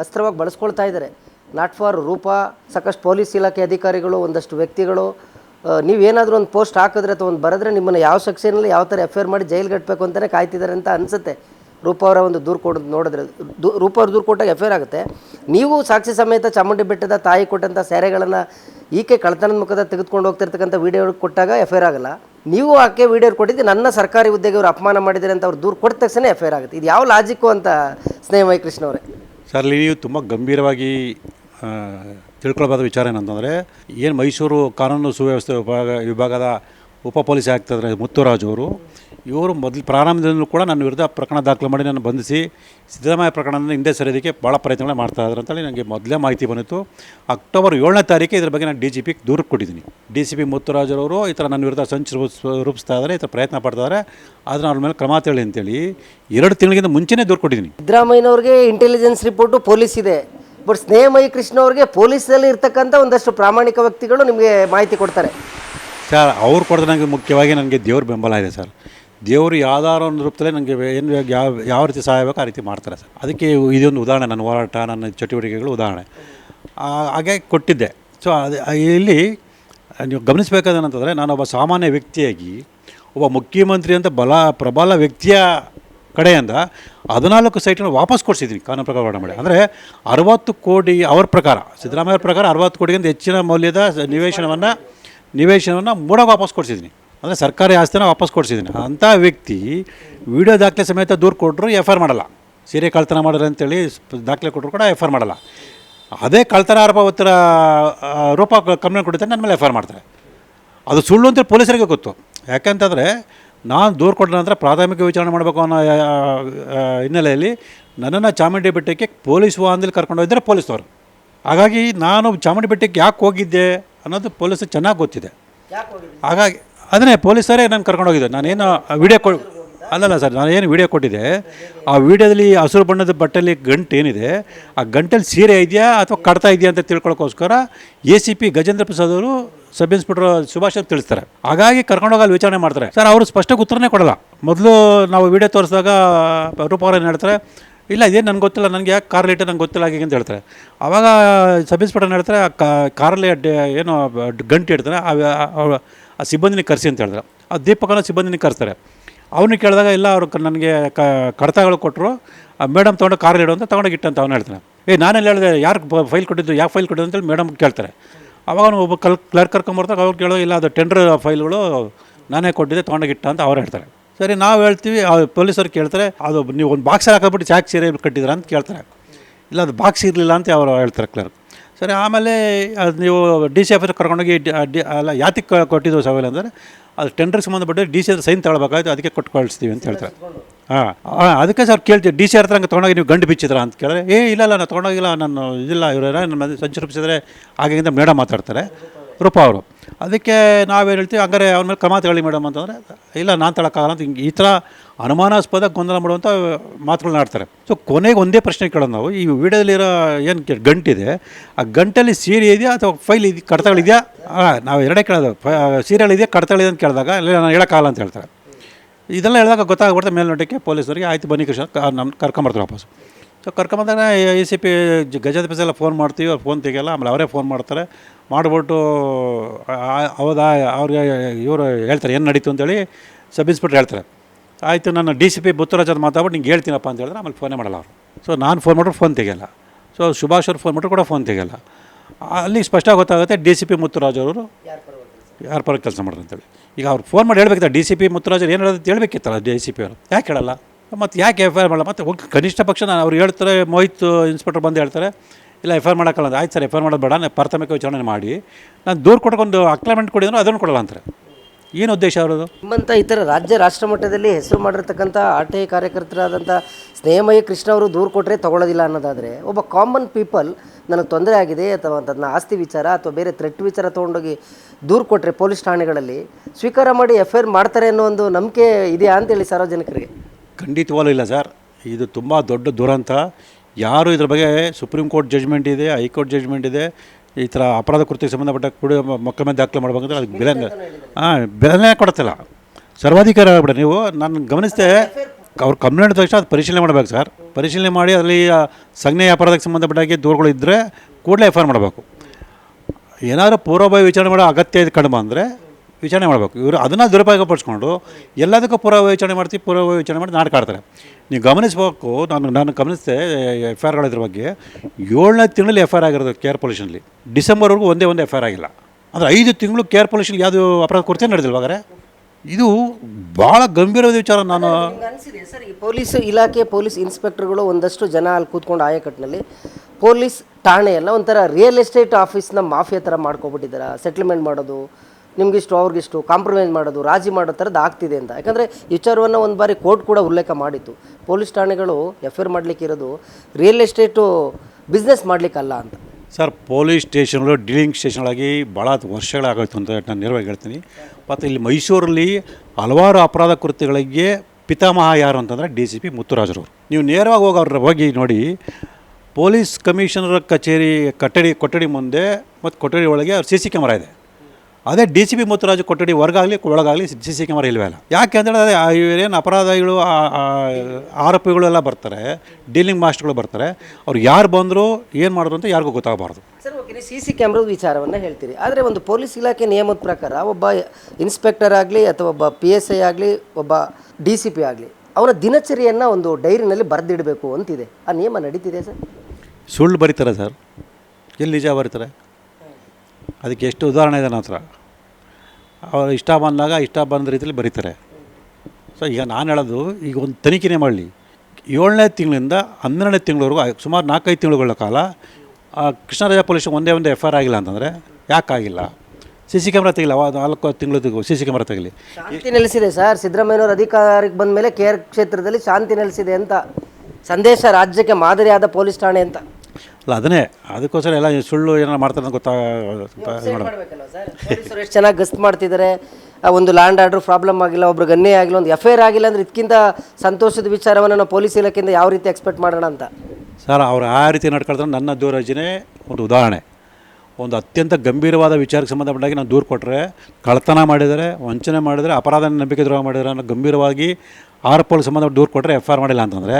ಅಸ್ತ್ರವಾಗಿ ಬಳಸ್ಕೊಳ್ತಾ ಇದ್ದಾರೆ. ನಾಟ್ ಫಾರ್ ರೂಪ, ಸಾಕಷ್ಟು ಪೊಲೀಸ್ ಇಲಾಖೆ ಅಧಿಕಾರಿಗಳು, ಒಂದಷ್ಟು ವ್ಯಕ್ತಿಗಳು ನೀವೇನಾದರೂ ಒಂದು ಪೋಸ್ಟ್ ಹಾಕಿದ್ರೆ ಅಥವಾ ಒಂದು ಬರೆದ್ರೆ ನಿಮ್ಮನ್ನು ಯಾವ ಸೆಕ್ಷನಲ್ಲಿ ಯಾವ ಥರ ಎಫ್ ಐ ಆರ್ ಮಾಡಿ ಜೈಲ್ಗೆ ಕಟ್ಟಬೇಕು ಅಂತಲೇ ಕಾಯ್ತಿದ್ದಾರೆ ಅಂತ ಅನಿಸುತ್ತೆ. ರೂಪ ಅವರ ಒಂದು ದೂರು ಕೊಡೋದು ನೋಡಿದ್ರೆ ರೂಪ ಅವ್ರ ದೂರು ಕೊಟ್ಟಾಗ ಎಫ್ ಐ ಆರ್ ಆಗುತ್ತೆ. ನೀವು ಸಾಕ್ಷಿ ಸಮೇತ ಚಾಮುಂಡಿ ಬೆಟ್ಟದ ತಾಯಿ ಕೊಟ್ಟಂಥ ಸೆರೆಗಳನ್ನು ಈಕೆ ಕಳ್ತನದ ಮುಖದ ತೆಗೆದುಕೊಂಡು ಹೋಗ್ತಿರ್ತಕ್ಕಂಥ ವಿಡಿಯೋ ಕೊಟ್ಟಾಗ ಎಫ್ ಐ ಆರ್ ಆಗಲ್ಲ. ನೀವು ಆಕೆ ವಿಡಿಯೋ ಕೊಟ್ಟಿದ್ದು ನನ್ನ ಸರ್ಕಾರಿ ಹುದ್ದೆಗೆ ಅವರು ಅಪಮಾನ ಮಾಡಿದ್ದಾರೆ ಅಂತ ಅವ್ರು ದೂರು ಕೊಟ್ಟ ತಕ್ಷಣ ಎಫ್ ಆಗುತ್ತೆ. ಇದು ಯಾವ ಲಾಜಿಕ್ಕು ಅಂತ ಸ್ನೇಹಮಯ ಕೃಷ್ಣ ಅವರೇ? ಸರ್ ನೀವು ತುಂಬ ಗಂಭೀರವಾಗಿ ತಿಳ್ಕೊಳ್ಬಾರ್ದ ವಿಚಾರ ಏನಂತಂದರೆ, ಏನು ಮೈಸೂರು ಕಾನೂನು ಸುವ್ಯವಸ್ಥೆ ವಿಭಾಗ ವಿಭಾಗದ ಉಪ ಪೊಲೀಸ್ ಆಗ್ತದ್ರೆ ಮುತ್ತುರಾಜ್ ಅವರು ಇವರು ಮೊದಲು ಪ್ರಾರಂಭದಿಂದಲೂ ಕೂಡ ನನ್ನ ವಿರುದ್ಧ ಪ್ರಕರಣ ದಾಖಲು ಮಾಡಿ ನಾನು ಬಂಧಿಸಿ ಸಿದ್ದರಾಮಯ್ಯ ಪ್ರಕರಣದಿಂದ ಹಿಂದೆ ಸರಿಯೋದಕ್ಕೆ ಭಾಳ ಪ್ರಯತ್ನಗಳು ಮಾಡ್ತಾ ಇದ್ದಾರೆ ಅಂತೇಳಿ ನನಗೆ ಮೊದಲೇ ಮಾಹಿತಿ ಬಂದಿತ್ತು. ಅಕ್ಟೋಬರ್ ಏಳನೇ ತಾರೀಕು ಇದ್ರ ಬಗ್ಗೆ ನಾನು ಡಿ ಜಿ ಪಿಗೆ ದೂರು ಕೊಟ್ಟಿದ್ದೀನಿ. ಡಿ ಸಿ ಪಿ ಮುತ್ತುರಾಜರವರು ಈ ಥರ ನನ್ನ ವಿರುದ್ಧ ಸಂಚು ರೂಪಿಸ್ ರೂಪಿಸ್ತಾ ಇದ್ದಾರೆ ಈ ಥರ ಪ್ರಯತ್ನ ಪಡ್ತಾರೆ ಆದರೆ ಅವ್ರ ಮೇಲೆ ಕ್ರಮ ತೇಳಿ ಅಂತೇಳಿ ಎರಡು ತಿಂಗಳಿಗಿಂತ ಮುಂಚೆನೇ ದೂರು ಕೊಟ್ಟಿದ್ದೀನಿ. ಸಿದ್ದರಾಮಯ್ಯನವ್ರಿಗೆ ಇಂಟೆಲಿಜೆನ್ಸ್ ರಿಪೋರ್ಟು ಪೊಲೀಸ್ ಇದೆ. ಬಟ್ ಸ್ನೇಹಮಯಿ ಕೃಷ್ಣ ಅವ್ರಿಗೆ ಪೊಲೀಸಲ್ಲಿ ಇರ್ತಕ್ಕಂಥ ಒಂದಷ್ಟು ಪ್ರಾಮಾಣಿಕ ವ್ಯಕ್ತಿಗಳು ನಿಮಗೆ ಮಾಹಿತಿ ಕೊಡ್ತಾರೆ. ಸರ್ ಅವ್ರು ಕೊಡೋದು ನನಗೆ ಮುಖ್ಯವಾಗಿ ನನಗೆ ದೇವ್ರ ಬೆಂಬಲ ಇದೆ ಸರ್. ದೇವರು ಆಧಾರ ರೂಪದಲ್ಲಿ ನನಗೆ ಏನು ಯಾವ ಯಾವ ರೀತಿ ಸಹಾಯ ಬೇಕು ಆ ರೀತಿ ಮಾಡ್ತಾರೆ ಸರ್. ಅದಕ್ಕೆ ಇದೊಂದು ಉದಾಹರಣೆ, ನನ್ನ ಹೋರಾಟ, ನನ್ನ ಚಟುವಟಿಕೆಗಳು ಉದಾಹರಣೆ. ಹಾಗೆ ಕೊಟ್ಟಿದ್ದೆ. ಸೊ ಅದು ಇಲ್ಲಿ ನೀವು ಗಮನಿಸಬೇಕಾದಂತಂದರೆ ನಾನು ಒಬ್ಬ ಸಾಮಾನ್ಯ ವ್ಯಕ್ತಿಯಾಗಿ, ಒಬ್ಬ ಮುಖ್ಯಮಂತ್ರಿ ಅಂತ ಬಲ, ಪ್ರಬಲ ವ್ಯಕ್ತಿಯ ಕಡೆಯಿಂದ ಹದಿನಾಲ್ಕು ಸೈಟನ್ನು ವಾಪಸ್ ಕೊಡಿಸಿದ್ವಿ ಕಾನೂನು ಪ್ರಕಾರ ಹೋರಾಟ ಮಾಡಿ ಅಂದರೆ ಅರವತ್ತು ಕೋಟಿ ಅವರ ಪ್ರಕಾರ, ಸಿದ್ದರಾಮಯ್ಯ ಪ್ರಕಾರ ಅರವತ್ತು ಕೋಟಿಗಿಂತ ಹೆಚ್ಚಿನ ಮೌಲ್ಯದ ನಿವೇಶನವನ್ನು ನಿವೇಶನವನ್ನು ಮೂಡ ವಾಪಸ್ ಕೊಡಿಸಿದ್ದೀನಿ. ಅಂದರೆ ಸರ್ಕಾರಿ ಆಸ್ತಿನ ವಾಪಸ್ ಕೊಡಿಸಿದ್ದೀನಿ. ಅಂಥ ವ್ಯಕ್ತಿ ವಿಡಿಯೋ ದಾಖಲೆ ಸಮೇತ ದೂರು ಕೊಟ್ಟರು ಎಫ್ ಐ ಆರ್ ಮಾಡಲ್ಲ. ಸೀರೆ ಕಳ್ತನ ಮಾಡಿದ್ರೆ ಅಂತೇಳಿ ದಾಖಲೆ ಕೊಟ್ಟರು ಕೂಡ ಎಫ್ ಐ ಆರ್ ಮಾಡಲ್ಲ. ಅದೇ ಕಳ್ತನ ಆರೋಪತ್ತರ ರೂಪ ಕಂಪ್ಲೇಂಟ್ ಕೊಡ್ತಾರೆ ನನ್ನ ಮೇಲೆ ಎಫ್ ಐ ಆರ್ ಮಾಡ್ತಾರೆ. ಅದು ಸುಳ್ಳು ಅಂತೇಳಿ ಪೊಲೀಸರಿಗೆ ಗೊತ್ತು. ಯಾಕೆಂತಂದರೆ ನಾನು ದೂರು ಕೊಟ್ಟ ನಂತರ ಪ್ರಾಥಮಿಕ ವಿಚಾರಣೆ ಮಾಡಬೇಕು ಅನ್ನೋ ಹಿನ್ನೆಲೆಯಲ್ಲಿ ನನ್ನನ್ನು ಚಾಮುಂಡಿ ಬೆಟ್ಟಕ್ಕೆ ಪೊಲೀಸ್ ವಾಹನದಲ್ಲಿ ಕರ್ಕೊಂಡು ಹೋಗಿದ್ದಾರೆ ಪೊಲೀಸ್ನವರು. ಹಾಗಾಗಿ ನಾನು ಚಾಮುಂಡಿ ಬೆಟ್ಟಕ್ಕೆ ಯಾಕೆ ಹೋಗಿದ್ದೆ ಅನ್ನೋದು ಪೊಲೀಸ್ ಚೆನ್ನಾಗಿ ಗೊತ್ತಿದೆ. ಹಾಗಾಗಿ ಅದನ್ನೇ ಪೊಲೀಸರೇ ನಾನು ಕರ್ಕೊಂಡೋಗಿದ್ದೆ ನಾನೇನು ವಿಡಿಯೋ ಕೊ ಅಲ್ಲಲ್ಲ ಸರ್ ನಾನು ಏನು ವಿಡಿಯೋ ಕೊಟ್ಟಿದ್ದೆ. ಆ ವಿಡಿಯೋದಲ್ಲಿ ಹಸಿರು ಬಣ್ಣದ ಬಟ್ಟೆಯಲ್ಲಿ ಗಂಟು ಏನಿದೆ, ಆ ಗಂಟಲ್ಲಿ ಸೀರೆ ಇದೆಯಾ ಅಥವಾ ಕಡ್ತಾ ಇದೆಯಾ ಅಂತ ತಿಳ್ಕೊಳ್ಳೋಕ್ಕೋಸ್ಕರ A C P Gajendra Prasad ಅವರು ಸಬ್ ಇನ್ಸ್ಪೆಕ್ಟರ್ ಸುಭಾಷ್ ಅಂತ ತಿಳಿಸ್ತಾರೆ. ಹಾಗಾಗಿ ಕರ್ಕೊಂಡೋಗಿ ವಿಚಾರಣೆ ಮಾಡ್ತಾರೆ. ಸರ್, ಅವರು ಸ್ಪಷ್ಟಕ್ಕೆ ಉತ್ತರನೇ ಕೊಡಲ್ಲ. ಮೊದಲು ನಾವು ವಿಡಿಯೋ ತೋರಿಸಿದಾಗ ಏನು ಹೇಳ್ತಾರೆ, ಇಲ್ಲ, ಇದೇನು ನನಗೆ ಗೊತ್ತಿಲ್ಲ, ನನಗೆ ಯಾಕೆ ಕಾರ್ ಲೈಟ್ ನಂಗೆ ಗೊತ್ತಿಲ್ಲ ಹಾಗೆ ಅಂತ ಹೇಳ್ತಾರೆ. ಆವಾಗ ಸಬ್ ಇನ್ಸ್ಪೆಕ್ಟರ್ ಹೇಳ್ತಾರೆ, ಆ ಏನೋ ಡ್- ಗಂಟು ಇಡ್ತಾರೆ ಆ ಆ- ಆ ಸಿಬ್ಬಂದಿನ ಕರೆಸಿ ಅಂತ ಹೇಳಿದ್ರು. ಆ ದೀಪಕನ ಸಿಬ್ಬಂದಿನ ಕರೆಸ್ತಾರೆ. ಅವನಿಗೆ ಕೇಳಿದಾಗ ಎಲ್ಲ ಅವರು ನನಗೆ ಕ ಕಡತಗಳು ಕೊಟ್ಟರು ಮೇಡಮ್ ತೊಗೊಂಡು ಕಾರಲ್ಲಿ ಇಡು ಅಂತ ತೊಗೊಂಡೋಗಿ ಅಂತ ಅವನು ಹೇಳ್ತಾನೆ. ಏ ನಾನೆಲ್ಲ ಹೇಳಿದೆ ಯಾರು ಫೈಲ್ ಕೊಟ್ಟಿದ್ದು, ಯಾಕೆ ಫೈಲ್ ಕೊಟ್ಟಿದ್ದು ಅಂತೇಳಿ ಮೇಡಮ್ ಕೇಳ್ತಾರೆ. ಅವಾಗ ಅವನು ಒಬ್ಬ ಕಲ್ ಕ್ಲರ್ಕ್ ಕರ್ಕೊಂಬರ್ತಾಗ ಅವ್ರು ಕೇಳೋ, ಇಲ್ಲ, ಅದು ಟೆಂಡರ್ ಫೈಲ್ಗಳು ನಾನೇ ಕೊಟ್ಟಿದ್ದೆ, ತೊಗೊಂಡೋಗಿ ಇಟ್ಟ ಅಂತ ಅವ್ರು ಹೇಳ್ತಾರೆ. ಸರಿ, ನಾವು ಹೇಳ್ತೀವಿ, ಆ ಪೊಲೀಸರು ಕೇಳ್ತಾರೆ, ಅದು ನೀವು ಒಂದು ಬಾಕ್ಸ್ ಹಾಕಿಬಿಟ್ಟು ಚಾಕ್ ಸೀರೆ ಕಟ್ಟಿದ್ರ ಅಂತ ಕೇಳ್ತಾರೆ. ಇಲ್ಲ, ಅದು ಬಾಕ್ಸ್ ಇರಲಿಲ್ಲ ಅಂತ ಅವರು ಹೇಳ್ತಾರೆ ಕ್ಲರ್ಕ್. ಸರಿ, ಆಮೇಲೆ ಅದು ನೀವು ಡಿ ಸಿ ಆಫೀಸ್ ಕರ್ಕೊಂಡೋಗಿ ಡಿ ಅಲ್ಲ ಯಾತಿಗೆ ಕೊಟ್ಟಿದ್ದು ಸವಾಲ ಅಂದರೆ, ಅದು ಟೆಂಡರ್ ಸಂಬಂಧಪಟ್ಟು ಡಿ ಸಿ ಹತ್ರ ಸೈನ್ ತಗೊಳ್ಬೇಕಾಯ್ತು, ಅದಕ್ಕೆ ಕೊಟ್ಟು ಕಳಿಸ್ತೀವಿ ಅಂತ ಹೇಳ್ತಾರೆ. ಹಾಂ ಅದಕ್ಕೆ ಸರ್ ಕೇಳ್ತೀವಿ, ಡಿ ಸಿ ಹತ್ರ ಹಂಗೆ ತೊಗೊಂಡೋಗಿ ನೀವು ಗಂಡು ಬಿಚ್ಚಿದ್ರ ಅಂತ ಕೇಳಿದ್ರೆ, ಏ, ಇಲ್ಲ ನಾನು ತೊಗೊಂಡೋಗಿಲ್ಲ, ನಾನು ಇದಿಲ್ಲ, ಇವರೇ ನನ್ನ ಸಂಚರಿಸಿದ್ರೆ ಹಾಗೆ ಮೇಡಮ್ ಮಾತಾಡ್ತಾರೆ. ರೂಪಾ ಅವರು. ಅದಕ್ಕೆ ನಾವೇನು ಹೇಳ್ತೀವಿ, ಹಂಗಾರೆ ಅವ್ರ ಮೇಲೆ ಕ್ರಮ ತಗೊಳ್ಳಿ ಮೇಡಮ್ ಅಂತಂದರೆ, ಇಲ್ಲ ನಾನು ತಗೊಳಕ್ಕಾಗಲ್ಲ ಅಂತ ಹಿಂಗೆ ಈ ಥರ ಅನುಮಾನಾಸ್ಪದ ಗೊಂದಲ ಮಾಡುವಂಥ ಮಾತುಗಳನ್ನ ಆಡ್ತಾರೆ ಸೊ ಕೊನೆಗೆ ಒಂದೇ ಪ್ರಶ್ನೆ ಕೇಳೋದು ನಾವು, ಈ ವಿಡಿಯೋದಲ್ಲಿರೋ ಏನು ಗಂಟಿದೆ, ಆ ಗಂಟಲ್ಲಿ ಸೀರೆ ಇದೆಯಾ ಅಥವಾ ಫೈಲ್ ಇದೆ, ಕಡತಗಳಿದೆಯಾ? ನಾವು ಎರಡೇ ಕೇಳೋದು ಸೀರಿಯಲ್ ಇದೆಯಾ ಕಡತಗಳಿದೆ ಅಂತ ಕೇಳಿದಾಗ, ಇಲ್ಲ ನಾನು ಹೇಳೋಕ್ಕಾಗಲ್ಲ ಅಂತ ಹೇಳ್ತಾರೆ. ಇದೆಲ್ಲ ಹೇಳಿದಾಗ ಗೊತ್ತಾಗ್ಬಿಡುತ್ತೆ, ಮೇಲ್ನೋಟಕ್ಕೆ ಪೊಲೀಸರಿಗೆ ಆಯ್ತು ಬನ್ನಿ ಕೃಷ್ಣ ನಮ್ಮ ಕರ್ಕೊಂಬರ್ತಾರೆ ವಾಪಸ್. ಸೊ ಕರ್ಕೊಂಬಂದಾಗ ಎ ಸಿ, ಪಿ ಗಜಾಧಿಪತಿ ಎಲ್ಲ ಫೋನ್ ಮಾಡ್ತೀವಿ, ಅವ್ರು ಫೋನ್ ತೆಗಿಯಲ್ಲ, ಆಮೇಲೆ ಅವರೇ ಫೋನ್ ಮಾಡ್ತಾರೆ. ಮಾಡಿಬಿಟ್ಟು ಹೌದಾ ಅವ್ರಿಗೆ ಇವರು ಹೇಳ್ತಾರೆ ಏನು ನಡೀತು ಅಂತೇಳಿ ಸಬ್ ಇನ್ಸ್ಪೆಕ್ಟ್ರ್ ಹೇಳ್ತಾರೆ. ಆಯಿತು ನಾನು ಡಿ ಸಿ ಪಿ ಬುತ್ತರಾಜ್ ಅದು ಮಾತಾಡ್ಬಿಟ್ಟು ನಿಂಗೆ ಹೇಳ್ತೀನಪ್ಪ ಅಂತ ಹೇಳಿದ್ರೆ ಆಮೇಲೆ ಫೋನೇ ಮಾಡಲ್ಲ ಅವರು. ಸೊ ನಾನು ಫೋನ್ ಮಾಡಿದ್ರೆ ಫೋನ್ ತೆಗೆಯಲ್ಲ. ಸೊ ಸುಭಾಷ್ ಅವ್ರು ಫೋನ್ ಮಾಡಿದ್ರು ಕೂಡ ಫೋನ್ ತೆಗೆಯಲ್ಲ. ಅಲ್ಲಿ ಸ್ಪಷ್ಟ ಗೊತ್ತಾಗುತ್ತೆ ಡಿ ಸಿ ಪಿ ಮುತ್ತುರಾಜ್ ಅವರು ಯಾರ ಪರ ಕೆಲಸ ಮಾಡೋದು ಅಂತೇಳಿ. ಈಗ ಅವ್ರು ಫೋನ್ ಮಾಡಿ ಹೇಳ್ಬೇಕಿತ್ತ ಡಿ ಸಿ ಪಿ ಮುತ್ತುರಾಜ್ ಏನು ಹೇಳೋದು ಹೇಳ್ಬೇಕಿತ್ತಲ್ಲ ಡಿ ಸಿ ಪಿ ಅವರು. ಯಾಕೆ ಹೇಳಲ್ಲ? ಮತ್ತು ಯಾಕೆ ಎಫ್ ಐ ಆರ್ ಮಾಡಲ್ಲ? ಮತ್ತು ಹೋಗಿ ಕನಿಷ್ಠ ಪಕ್ಷ ನಾನು ಅವ್ರು ಹೇಳ್ತಾರೆ ಮೋಹಿತ್ ಇನ್ಸ್ಪೆಕ್ಟರ್ ಬಂದು ಹೇಳ್ತಾರೆ ಇಲ್ಲ ಎಫ್ ಐ ಆರ್ ಮಾಡೋಕ್ಕಲ್ಲ ಆಯ್ತು ಸರ್ ಎಫ್ ಐ ಆರ್ ಮಾಡೋದು ಬೇಡ ನಾನು ಪ್ರಾಥಮಿಕ ವಿಚಾರಣೆ ಮಾಡಿ. ನಾನು ದೂರ ಕೊಟ್ಕೊಂಡು ಅಕ್ಲಮೆಂಟ್ ಕೊಡಿದ್ರು ಅದನ್ನು ಕೊಡಲ್ಲ ಅಂತಾರೆ. ಏನು ಉದ್ದೇಶ ಅವರದು ನಿಮ್ಮಂಥ ಇತರ ರಾಜ್ಯ ರಾಷ್ಟ್ರ ಮಟ್ಟದಲ್ಲಿ ಹೆಸರು ಮಾಡಿರ್ತಕ್ಕಂಥ ಆಟೆ ಕಾರ್ಯಕರ್ತರಾದಂಥ ಸ್ನೇಹಮಯ ಕೃಷ್ಣ ಅವರು ದೂರು ಕೊಟ್ಟರೆ ತಗೊಳ್ಳೋದಿಲ್ಲ ಅನ್ನೋದಾದರೆ ಒಬ್ಬ ಕಾಮನ್ ಪೀಪಲ್ ನನಗೆ ತೊಂದರೆ ಆಗಿದೆ ಅಥವಾ ನನ್ನ ಆಸ್ತಿ ವಿಚಾರ ಅಥವಾ ಬೇರೆ ಥ್ರೆಟ್ ವಿಚಾರ ತೊಗೊಂಡೋಗಿ ದೂರು ಕೊಟ್ಟರೆ ಪೊಲೀಸ್ ಠಾಣೆಗಳಲ್ಲಿ ಸ್ವೀಕಾರ ಮಾಡಿ ಎಫ್ ಐ ಆರ್ ಮಾಡ್ತಾರೆ ಅನ್ನೋ ಒಂದು ನಂಬಿಕೆ ಇದೆಯಾ ಅಂತೇಳಿ ಸಾರ್ವಜನಿಕರಿಗೆ? ಖಂಡಿತವಾಗಲೂ ಇಲ್ಲ ಸರ್. ಇದು ತುಂಬ ದೊಡ್ಡ ದುರಂತ. ಯಾರು ಇದ್ರ ಬಗ್ಗೆ ಸುಪ್ರೀಂ ಕೋರ್ಟ್ ಜಜ್ಮೆಂಟ್ ಇದೆ ಹೈಕೋರ್ಟ್ ಜಜ್ಮೆಂಟ್ ಇದೆ ಈ ಥರ ಅಪರಾಧ ಕೃತ್ಯಕ್ಕೆ ಸಂಬಂಧಪಟ್ಟ ಕೂಡ ಮೊಕದ್ದಮೆ ದಾಖಲೆ ಮಾಡ್ಬೇಕಂದ್ರೆ ಅದಕ್ಕೆ ಬೆಲೆ ಹಾಂ ಬೆಲೆನೇ ಕೊಡ್ತಿಲ್ಲ ಸರ್ವಾಧಿಕಾರ ಆಗ್ಬಿಡ ನೀವು ನಾನು ಗಮನಿಸಿದೆ ಅವ್ರು ಕಂಪ್ಲೇಂಟ್ ತಕ್ಷಣ ಅದು ಪರಿಶೀಲನೆ ಮಾಡಬೇಕು ಸರ್. ಪರಿಶೀಲನೆ ಮಾಡಿ ಅದರಲ್ಲಿ ಸಂಜ್ಞೆ ಅಪರಾಧಕ್ಕೆ ಸಂಬಂಧಪಟ್ಟಾಗಿ ದೂರುಗಳು ಇದ್ದರೆ ಕೂಡಲೇ ಎಫ್ ಐ ಆರ್ ಮಾಡಬೇಕು. ಏನಾದರೂ ಪೂರ್ವಭಾವಿ ವಿಚಾರಣೆ ಮಾಡೋ ಅಗತ್ಯ ಇದು ಕಡಿಮೆ ಅಂದರೆ ವಿಚಾರಣೆ ಮಾಡಬೇಕು. ಇವರು ಅದನ್ನು ದುರುಪಯೋಗ ಪಡಿಸ್ಕೊಂಡು ಎಲ್ಲದಕ್ಕೂ ಪೂರ್ವ ವಿಚಾರಣೆ ಮಾಡ್ತೀವಿ ಪೂರ್ವ ವಿಚಾರಣೆ ಮಾಡಿ ನಾಟಕ ಆಡ್ತಾರೆ ನೀವು ಗಮನಿಸಬೇಕು, ನಾನು ನಾನು ಗಮನಿಸಿದೆ ಎಫ್ ಐ ಆರ್ಗಳಿದ್ರ ಬಗ್ಗೆ. ಏಳನೇ ತಿಂಗಳಲ್ಲಿ ಎಫ್ ಐ ಆರ್ ಆಗಿರೋದು ಕೇರ್ ಪೊಲ್ಯೂಷನಲ್ಲಿ ಡಿಸೆಂಬರ್ವರೆಗೂ ಒಂದೇ ಒಂದು ಎಫ್ ಐ ಆರ್ ಆಗಿಲ್ಲ. ಅಂದರೆ ಐದು ತಿಂಗಳು ಕೇರ್ ಪೊಲ್ಯೂಷನ್ ಯಾವುದು ಅಪರಾಧ ಕೊಡ್ತೇನೆ ನಡೆದಿಲ್ವಾಗಾರೆ ಇದು ಭಾಳ ಗಂಭೀರವಾದ ವಿಚಾರ ನಾನು ಸರ್, ಈ ಪೊಲೀಸ್ ಇಲಾಖೆ, ಪೊಲೀಸ್ ಇನ್ಸ್ಪೆಕ್ಟರ್ಗಳು ಒಂದಷ್ಟು ಜನ ಅಲ್ಲಿ ಕೂತ್ಕೊಂಡು ಆಯಕಟ್ಟಿನಲ್ಲಿ ಪೊಲೀಸ್ ಠಾಣೆ ಎಲ್ಲ ಒಂಥರ ರಿಯಲ್ ಎಸ್ಟೇಟ್ ಆಫೀಸ್ನ ಮಾಫಿಯಾ ಥರ ಮಾಡ್ಕೊಬಿಟ್ಟಿದ್ದಾರೆ? ಸೆಟ್ಲ್ಮೆಂಟ್ ಮಾಡೋದು ನಿಮಗಿಷ್ಟು, ಅವ್ರಿಗಿಷ್ಟು ಕಾಂಪ್ರಮೈಸ್ ಮಾಡೋದು, ರಾಜಿ ಮಾಡೋ ಥರದ್ದು ಆಗ್ತಿದೆ ಅಂತ. ಯಾಕಂದರೆ ವಿಚಾರವನ್ನು ಒಂದು ಬಾರಿ ಕೋರ್ಟ್ ಕೂಡ ಉಲ್ಲೇಖ ಮಾಡಿತ್ತು. ಪೊಲೀಸ್ ಠಾಣೆಗಳು ಎಫ್ ಐ ಆರ್ ಮಾಡಲಿಕ್ಕೆ ಇರೋದು ರಿಯಲ್ ಎಸ್ಟೇಟು ಬಿಸ್ನೆಸ್ ಮಾಡಲಿಕ್ಕಲ್ಲ ಅಂತ. ಸರ್, ಪೊಲೀಸ್ ಸ್ಟೇಷನ್ಗಳು, ಡೀಲಿಂಗ್ ಸ್ಟೇಷನ್ಗಳಾಗಿ ಭಾಳ ವರ್ಷಗಳಾಗೋಯ್ತು ಅಂತ ನಾನು ನೇರವಾಗಿ ಹೇಳ್ತೀನಿ. ಮತ್ತು ಇಲ್ಲಿ ಮೈಸೂರಲ್ಲಿ ಹಲವಾರು ಅಪರಾಧ ಕೃತ್ಯಗಳಿಗೆ ಪಿತಾಮಹ ಯಾರು ಅಂತಂದರೆ ಡಿ ಸಿ ಪಿ ಮುತ್ತುರಾಜರವರು ನೀವು ನೇರವಾಗಿ ಹೋಗಿ ಅವ್ರ ಹೋಗಿ ನೋಡಿ, ಪೊಲೀಸ್ ಕಮಿಷನರ್ ಕಚೇರಿ ಕಟ್ಟಡಿ, ಕೊಠಡಿ ಮುಂದೆ ಮತ್ತು ಕೊಠಡಿ ಒಳಗೆ ಅವ್ರ ಸಿ ಸಿ ಕ್ಯಾಮ್ರಾ ಇದೆ. ಅದೇ ಡಿ ಸಿ ಪಿ ಮುತ್ತುರಾಜು ಕೊಠಡಿ ಹೊರಗಾಗಲಿ ಒಳಗಾಗಲಿ ಸಿ ಸಿ ಕ್ಯಾಮರಾ ಇಲ್ವೇ ಇಲ್ಲ ಯಾಕೆ ಅಂದರೆ ಅದೇ ಇವರೇನು ಅಪರಾಧಿಗಳು ಆರೋಪಿಗಳೆಲ್ಲ ಆ ಆರೋಪಿಗಳು ಎಲ್ಲ ಬರ್ತಾರೆ ಡೀಲಿಂಗ್ ಮಾಸ್ಟರ್ಗಳು ಬರ್ತಾರೆ. ಅವ್ರು ಯಾರು ಬಂದರು ಏನು ಮಾಡಿದ್ರು ಅಂತ ಯಾರಿಗೂ ಗೊತ್ತಾಗಬಾರ್ದು. ಸರ್ ಓಕೆ ನೀವು ಸಿ ಸಿ ಕ್ಯಾಮ್ರಾದ ವಿಚಾರವನ್ನು ಹೇಳ್ತೀರಿ. ಆದರೆ ಒಂದು ಪೊಲೀಸ್ ಇಲಾಖೆ ನಿಯಮದ ಪ್ರಕಾರ ಒಬ್ಬ ಇನ್ಸ್ಪೆಕ್ಟರ್ ಆಗಲಿ ಅಥವಾ ಒಬ್ಬ ಪಿ ಎಸ್ ಐ ಆಗಲಿ ಒಬ್ಬ ಡಿ ಸಿ ಪಿ ಆಗಲಿ ಅವರ ದಿನಚರಿಯನ್ನು ಒಂದು ಡೈರಿನಲ್ಲಿ ಬರೆದಿಡಬೇಕು ಅಂತಿದೆ. ಆ ನಿಯಮ ನಡೀತಿದೆ ಸರ್? ಸುಳ್ಳು ಬರೀತಾರೆ ಸರ್. ಎಲ್ಲಿ ನಿಜ ಬರೀತಾರೆ? ಅದಕ್ಕೆ ಎಷ್ಟು ಉದಾಹರಣೆ ಇದೆ ನನ್ನ ಹತ್ರ. ಅವ್ರು ಇಷ್ಟ ಬಂದಾಗ ಇಷ್ಟ ಬಂದ ರೀತಿಯಲ್ಲಿ ಬರೀತಾರೆ. ಸೊ ಈಗ ನಾನು ಹೇಳೋದು, ಈಗ ಒಂದು ತನಿಖೆನೇ ಮಾಡಲಿ. ಏಳನೇ ತಿಂಗಳಿಂದ ಹನ್ನೆರಡನೇ ತಿಂಗಳವರೆಗೂ ಸುಮಾರು ನಾಲ್ಕೈದು ತಿಂಗಳುಗಳ ಕಾಲ ಕೃಷ್ಣರಾಜ ಪೊಲೀಸ್ ಒಂದೇ ಒಂದು ಎಫ್ ಐ ಆರ್ ಆಗಿಲ್ಲ ಅಂತಂದರೆ ಯಾಕಾಗಿಲ್ಲ? ಸಿ ಸಿ ಕ್ಯಾಮ್ರಾ ತೆಗಿಲ್ಲ ನಾಲ್ಕು ತಿಂಗಳು ಸಿ ಸಿ ಕ್ಯಾಮ್ರಾ ತೆಗಲಿ. ಶಾಂತಿ ನೆಲೆಸಿದೆ ಸರ್. ಸಿದ್ದರಾಮಯ್ಯನವರು ಅಧಿಕಾರಕ್ಕೆ ಬಂದ ಮೇಲೆ ಕೆ ಆರ್ ಕ್ಷೇತ್ರದಲ್ಲಿ ಶಾಂತಿ ನೆಲೆಸಿದೆ ಅಂತ. ಸಂದೇಶ ರಾಜ್ಯಕ್ಕೆ ಮಾದರಿಯಾದ ಪೊಲೀಸ್ ಠಾಣೆ ಅಂತ. ಅಲ್ಲ ಅದನ್ನೇ. ಅದಕ್ಕೋಸ್ಕರ ಎಲ್ಲ ಈ ಸುಳ್ಳು ಏನಾರು ಮಾಡ್ತಾರೆ ಅಂತ ಗೊತ್ತಾ ಎಷ್ಟು ಚೆನ್ನಾಗಿ ಗಸ್ತ್ ಮಾಡ್ತಿದ್ದಾರೆ. ಆ ಒಂದು ಲ್ಯಾಂಡ್ ಆರ್ಡರ್ ಪ್ರಾಬ್ಲಮ್ ಆಗಿಲ್ಲ ಒಬ್ರು ಗನ್ನೇ ಆಗಿಲ್ಲ ಒಂದು ಎಫ್ ಆಗಿಲ್ಲ ಅಂದ್ರೆ ಇದಕ್ಕಿಂತ ಸಂತೋಷದ ವಿಚಾರವನ್ನು ನಾವು ಪೊಲೀಸ್ ಇಲಾಖೆಯಿಂದ ಯಾವ ರೀತಿ ಎಕ್ಸ್ಪೆಕ್ಟ್ ಮಾಡೋಣ ಅಂತ? ಸರ್ ಅವ್ರು ಆ ರೀತಿ ನಡ್ಕೊಳ್ತಾರೆ. ನನ್ನ ದೂರಜನೆ ಒಂದು ಉದಾಹರಣೆ. ಒಂದು ಅತ್ಯಂತ ಗಂಭೀರವಾದ ವಿಚಾರಕ್ಕೆ ಸಂಬಂಧಪಟ್ಟಾಗಿ ನಾನು ದೂರು ಕೊಟ್ಟರೆ ಕಳ್ತನ ಮಾಡಿದರೆ ವಂಚನೆ ಮಾಡಿದರೆ ಅಪರಾಧ ನಂಬಿಕೆ ದ್ರೋಹ ಮಾಡಿದರೆ ಅನ್ನೋ ಗಂಭೀರವಾಗಿ ಆರೋಪಗಳಿಗೆ ಸಂಬಂಧಪಟ್ಟು ದೂರು ಕೊಟ್ಟರೆ ಎಫ್ ಆರ್ ಮಾಡಿಲ್ಲ ಅಂತಂದರೆ